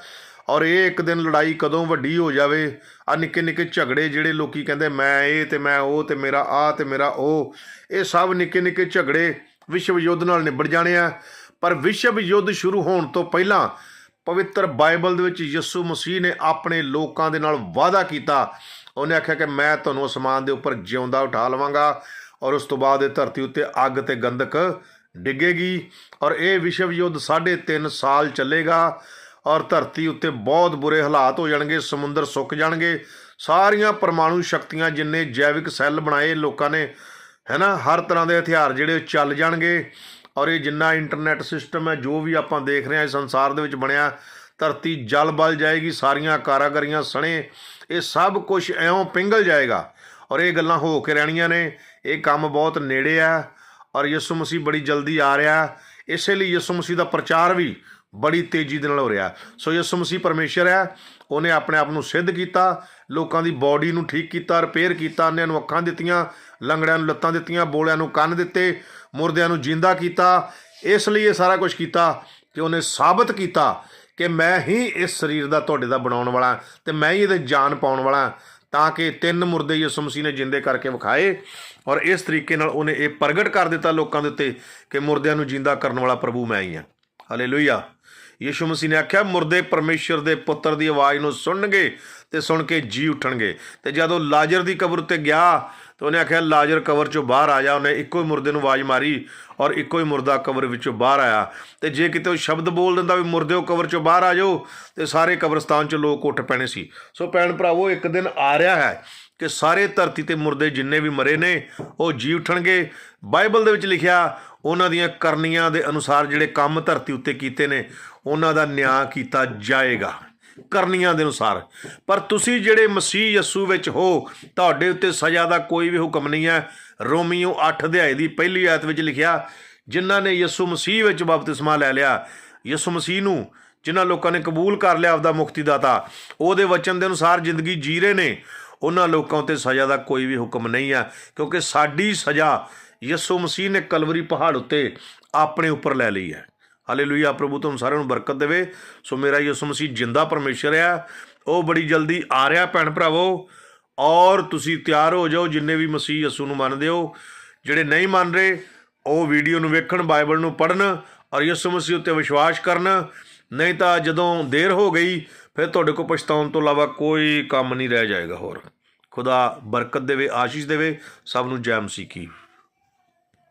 ਔਰ ਇਹ ਇੱਕ ਦਿਨ ਲੜਾਈ ਕਦੋਂ ਵੱਡੀ ਹੋ ਜਾਵੇ? ਆ ਨਿੱਕੇ ਨਿੱਕੇ ਝਗੜੇ ਜਿਹੜੇ ਲੋਕੀ ਕਹਿੰਦੇ, ਮੈਂ ਇਹ ਤੇ ਮੈਂ ਉਹ ਤੇ ਮੇਰਾ ਆ ਤੇ ਮੇਰਾ ਉਹ। ਇਹ ਸਭ ਨਿੱਕੇ ਨਿੱਕੇ ਝਗੜੇ ਵਿਸ਼ਵ ਯੁੱਧ ਨਾਲ ਨਿਬੜ ਜਾਣੇ ਆ। ਪਰ ਵਿਸ਼ਵ ਯੁੱਧ ਸ਼ੁਰੂ ਹੋਣ ਤੋਂ ਪਹਿਲਾਂ ਪਵਿੱਤਰ ਬਾਈਬਲ ਦੇ ਵਿੱਚ ਯਿਸੂ ਮਸੀਹ ਨੇ ਆਪਣੇ ਲੋਕਾਂ ਦੇ ਨਾਲ ਵਾਅਦਾ ਕੀਤਾ। ਉਹਨੇ ਆਖਿਆ ਕਿ ਮੈਂ ਤੁਹਾਨੂੰ ਅਸਮਾਨ ਦੇ ਉੱਪਰ ਜਿਉਂਦਾ ਉਠਾ ਲਵਾਂਗਾ ਔਰ ਉਸ ਤੋਂ ਬਾਅਦ ਇਹ ਧਰਤੀ ਉੱਤੇ ਅੱਗ ਤੇ ਗੰਧਕ ਡਿੱਗੇਗੀ ਔਰ ਇਹ ਵਿਸ਼ਵ ਯੁੱਧ 3.5 ਸਾਲ ਚੱਲੇਗਾ। ਔਰ ਧਰਤੀ ਉੱਤੇ ਬਹੁਤ ਬੁਰੇ ਹਾਲਾਤ ਹੋ ਜਾਣਗੇ, ਸਮੁੰਦਰ ਸੁੱਕ ਜਾਣਗੇ। ਸਾਰੀਆਂ ਪਰਮਾਣੂ ਸ਼ਕਤੀਆਂ ਜਿੰਨੇ ਜੈਵਿਕ ਸੈੱਲ ਬਣਾਏ ਲੋਕਾਂ ਨੇ, ਹੈਨਾ, ਹਰ ਤਰ੍ਹਾਂ ਦੇ ਹਥਿਆਰ ਜਿਹੜੇ ਉਹ ਚੱਲ ਜਾਣਗੇ। ਔਰ ਇਹ ਜਿੰਨਾ ਇੰਟਰਨੈਟ ਸਿਸਟਮ ਹੈ, ਜੋ ਵੀ ਆਪਾਂ ਦੇਖ ਰਹੇ ਹਾਂ, ਇਸ ਸੰਸਾਰ ਦੇ ਵਿੱਚ ਬਣਿਆ, ਧਰਤੀ ਜਲ ਬਲ ਜਾਏਗੀ, ਸਾਰੀਆਂ ਕਾਰਾਗਰੀਆਂ ਸਣੇ, ਇਹ ਸਭ ਕੁਝ ਐਉਂ ਪਿੰਗਲ ਜਾਏਗਾ। ਔਰ ਇਹ ਗੱਲਾਂ ਹੋ ਕੇ ਰਹਿਣੀਆਂ ਨੇ, ਇਹ ਕੰਮ ਬਹੁਤ ਨੇੜੇ ਆ। ਔਰ ਯਿਸੂ ਮਸੀਹ ਬੜੀ ਜਲਦੀ ਆ ਰਿਹਾ। ਇਸੇ ਲਈ ਯਿਸੂ ਮਸੀਹ ਦਾ ਪ੍ਰਚਾਰ ਵੀ ਬੜੀ ਤੇਜ਼ੀ ਦੇ ਨਾਲ ਹੋ ਰਿਹਾ। ਸੋ ਯਿਸੂ ਮਸੀਹ ਪਰਮੇਸ਼ਰ ਹੈ, ਉਹਨੇ ਆਪਣੇ ਆਪ ਨੂੰ ਸਿੱਧ ਕੀਤਾ, ਲੋਕਾਂ ਦੀ ਬਾਡੀ ਨੂੰ ਠੀਕ ਕੀਤਾ, ਰਿਪੇਅਰ ਕੀਤਾ, ਅੰਨਿਆਂ ਨੂੰ ਅੱਖਾਂ ਦਿੱਤੀਆਂ, ਲੰਗੜਿਆਂ ਨੂੰ ਲੱਤਾਂ ਦਿੱਤੀਆਂ, ਬੋਲਿਆਂ ਨੂੰ ਕੰਨ ਦਿੱਤੇ, ਮੁਰਦਿਆਂ ਨੂੰ ਜਿੰਦਾ ਕੀਤਾ। ਇਸ ਲਈ ਇਹ ਸਾਰਾ ਕੁਝ ਕੀਤਾ ਕਿ ਉਹਨੇ ਸਾਬਤ ਕੀਤਾ ਕਿ ਮੈਂ ਹੀ ਇਸ ਸਰੀਰ ਦਾ ਤੁਹਾਡੇ ਦਾ ਬਣਾਉਣ ਵਾਲਾ ਤੇ ਮੈਂ ਹੀ ਇਹਦੇ ਜਾਨ ਪਾਉਣ ਵਾਲਾ ਤਾਂ ਕਿ ਤਿੰਨ ਮੁਰਦੇ ਯਿਸੂ ਮਸੀਹ ਨੇ ਜਿੰਦੇ ਕਰਕੇ ਵਿਖਾਏ ਔਰ ਇਸ ਤਰੀਕੇ ਨਾਲ ਉਹਨੇ ਇਹ ਪ੍ਰਗਟ ਕਰ ਦਿੱਤਾ ਲੋਕਾਂ ਦੇ ਉੱਤੇ ਕਿ ਮੁਰਦਿਆਂ ਨੂੰ ਜਿੰਦਾ ਕਰਨ ਵਾਲਾ ਪ੍ਰਭੂ ਮੈਂ ਹੀ ਹਾਂ। ਹਾਲੇਲੂਇਆ ਯਿਸੂ ਮਸੀਹ ਨੇ ਆਖਿਆ, ਮੁਰਦੇ ਪਰਮੇਸ਼ਰ ਦੇ ਪੁੱਤਰ ਦੀ ਆਵਾਜ਼ ਨੂੰ ਸੁਣਨਗੇ ਤੇ ਸੁਣ ਕੇ ਜੀ ਉਠਣਗੇ। ਤੇ ਜਦੋਂ ਲਾਜ਼ਰ ਦੀ ਕਬਰ ਉੱਤੇ ਗਿਆ, ਤਾਂ ਉਹਨੇ ਆਖਿਆ, ਲਾਜ਼ਰ ਕਬਰ ਚੋਂ ਬਾਹਰ ਆ ਜਾ। ਉਹਨੇ ਇੱਕੋ ਹੀ ਮੁਰਦੇ ਨੂੰ ਆਵਾਜ਼ ਮਾਰੀ ਔਰ ਇੱਕੋ ਹੀ ਮੁਰਦਾ ਕਬਰ ਵਿੱਚੋਂ ਬਾਹਰ ਆਇਆ। ਤੇ ਜੇ ਕਿਤੇ ਉਹ ਸ਼ਬਦ ਬੋਲ ਦਿੰਦਾ ਵੀ ਮੁਰਦਿਓ ਕਬਰ ਚੋਂ ਬਾਹਰ ਆ ਜਾਓ, ਤੇ ਸਾਰੇ ਕਬਰਸਤਾਨ 'ਚ ਲੋਕ ਉੱਠ ਪੈਣੇ ਸੀ। ਸੋ ਭੈਣ ਭਰਾਵੋ, ਇੱਕ ਦਿਨ ਆ ਰਿਹਾ ਹੈ ਕਿ ਸਾਰੇ ਧਰਤੀ ਤੇ ਮੁਰਦੇ ਜਿੰਨੇ ਵੀ ਮਰੇ ਨੇ, ਉਹ ਜੀ ਉਠਣਗੇ। ਬਾਈਬਲ ਦੇ ਵਿੱਚ ਲਿਖਿਆ, ਉਹਨਾਂ ਦੀਆਂ ਕਰਨੀਆਂ ਦੇ ਅਨੁਸਾਰ ਜਿਹੜੇ ਕੰਮ ਧਰਤੀ ਉੱਤੇ ਕੀਤੇ ਨੇ ਉਹਨਾਂ ਦਾ ਨਿਆਂ ਕੀਤਾ ਜਾਏਗਾ ਕਰਨੀਆਂ ਦੇ ਅਨੁਸਾਰ। ਪਰ ਤੁਸੀਂ ਜਿਹੜੇ ਮਸੀਹ ਯਸੂ ਵਿੱਚ ਹੋ, ਤੁਹਾਡੇ ਉੱਤੇ ਸਜ਼ਾ ਦਾ ਕੋਈ ਵੀ ਹੁਕਮ ਨਹੀਂ ਹੈ। ਰੋਮੀਓ 8 ਅਧਿਆਏ ਦੀ ਪਹਿਲੀ ਆਇਤ ਵਿੱਚ ਲਿਖਿਆ, ਜਿਨ੍ਹਾਂ ਨੇ ਯਸੂ ਮਸੀਹ ਵਿੱਚ ਬਪਤਿਸਮਾ ਲੈ ਲਿਆ। ਯਸੂ ਮਸੀਹ ਨੂੰ, ਜਿਨ੍ਹਾਂ ਲੋਕਾਂ ਨੇ ਕਬੂਲ ਕਰ ਲਿਆ ਆਪਦਾ ਮੁਕਤੀ ਦਾਤਾ ਉਹਦੇ ਵਚਨ ਦੇ ਅਨੁਸਾਰ ਜ਼ਿੰਦਗੀ ਜੀ ਰਹੇ ਨੇ। ਉਹਨਾਂ ਲੋਕਾਂ ਉੱਤੇ ਸਜ਼ਾ ਦਾ ਕੋਈ ਵੀ ਹੁਕਮ ਨਹੀਂ ਹੈ, ਕਿਉਂਕਿ ਸਾਡੀ ਸਜ਼ਾ ਯਿਸੂ ਮਸੀਹ ਨੇ ਕਲਵਰੀ ਪਹਾੜ ਉੱਤੇ ਆਪਣੇ ਉੱਪਰ ਲੈ ਲਈ ਹੈ। ਹਾਲੇਲੂਇਆ, ਪ੍ਰਭੂ ਤੁਹਾਨੂੰ ਸਾਰਿਆਂ ਨੂੰ ਬਰਕਤ ਦੇਵੇ। ਸੋ ਮੇਰਾ ਯਿਸੂ ਮਸੀਹ ਜਿੰਦਾ ਪਰਮੇਸ਼ਰ ਆ। ਉਹ ਬੜੀ ਜਲਦੀ ਆ ਰਿਹਾ, ਭੈਣ ਭਰਾਵੋ। ਔਰ ਤੁਸੀਂ ਤਿਆਰ ਹੋ ਜਾਓ, ਜਿੰਨੇ ਵੀ ਮਸੀਹ ਯਿਸੂ ਨੂੰ ਮੰਨਦੇ ਹੋ। ਜਿਹੜੇ ਨਹੀਂ ਮੰਨ ਰਹੇ, ਉਹ ਵੀਡੀਓ ਨੂੰ ਵੇਖਣ, ਬਾਈਬਲ ਨੂੰ ਪੜ੍ਹਨ ਔਰ ਯਿਸੂ ਮਸੀਹ ਉੱਤੇ ਵਿਸ਼ਵਾਸ ਕਰਨ। ਨਹੀਂ ਤਾਂ ਜਦੋਂ ਦੇਰ ਹੋ ਗਈ, ਫਿਰ ਤੁਹਾਡੇ ਕੋਲ ਪਛਤਾਉਣ ਤੋਂ ਇਲਾਵਾ ਕੋਈ ਕੰਮ ਨਹੀਂ ਰਹਿ ਜਾਏਗਾ ਹੋਰ। ਖੁਦਾ ਬਰਕਤ ਦੇਵੇ, ਆਸ਼ੀਸ਼ ਦੇਵੇ। ਸਭ ਨੂੰ ਜੈ ਮਸੀਹ ਕੀ।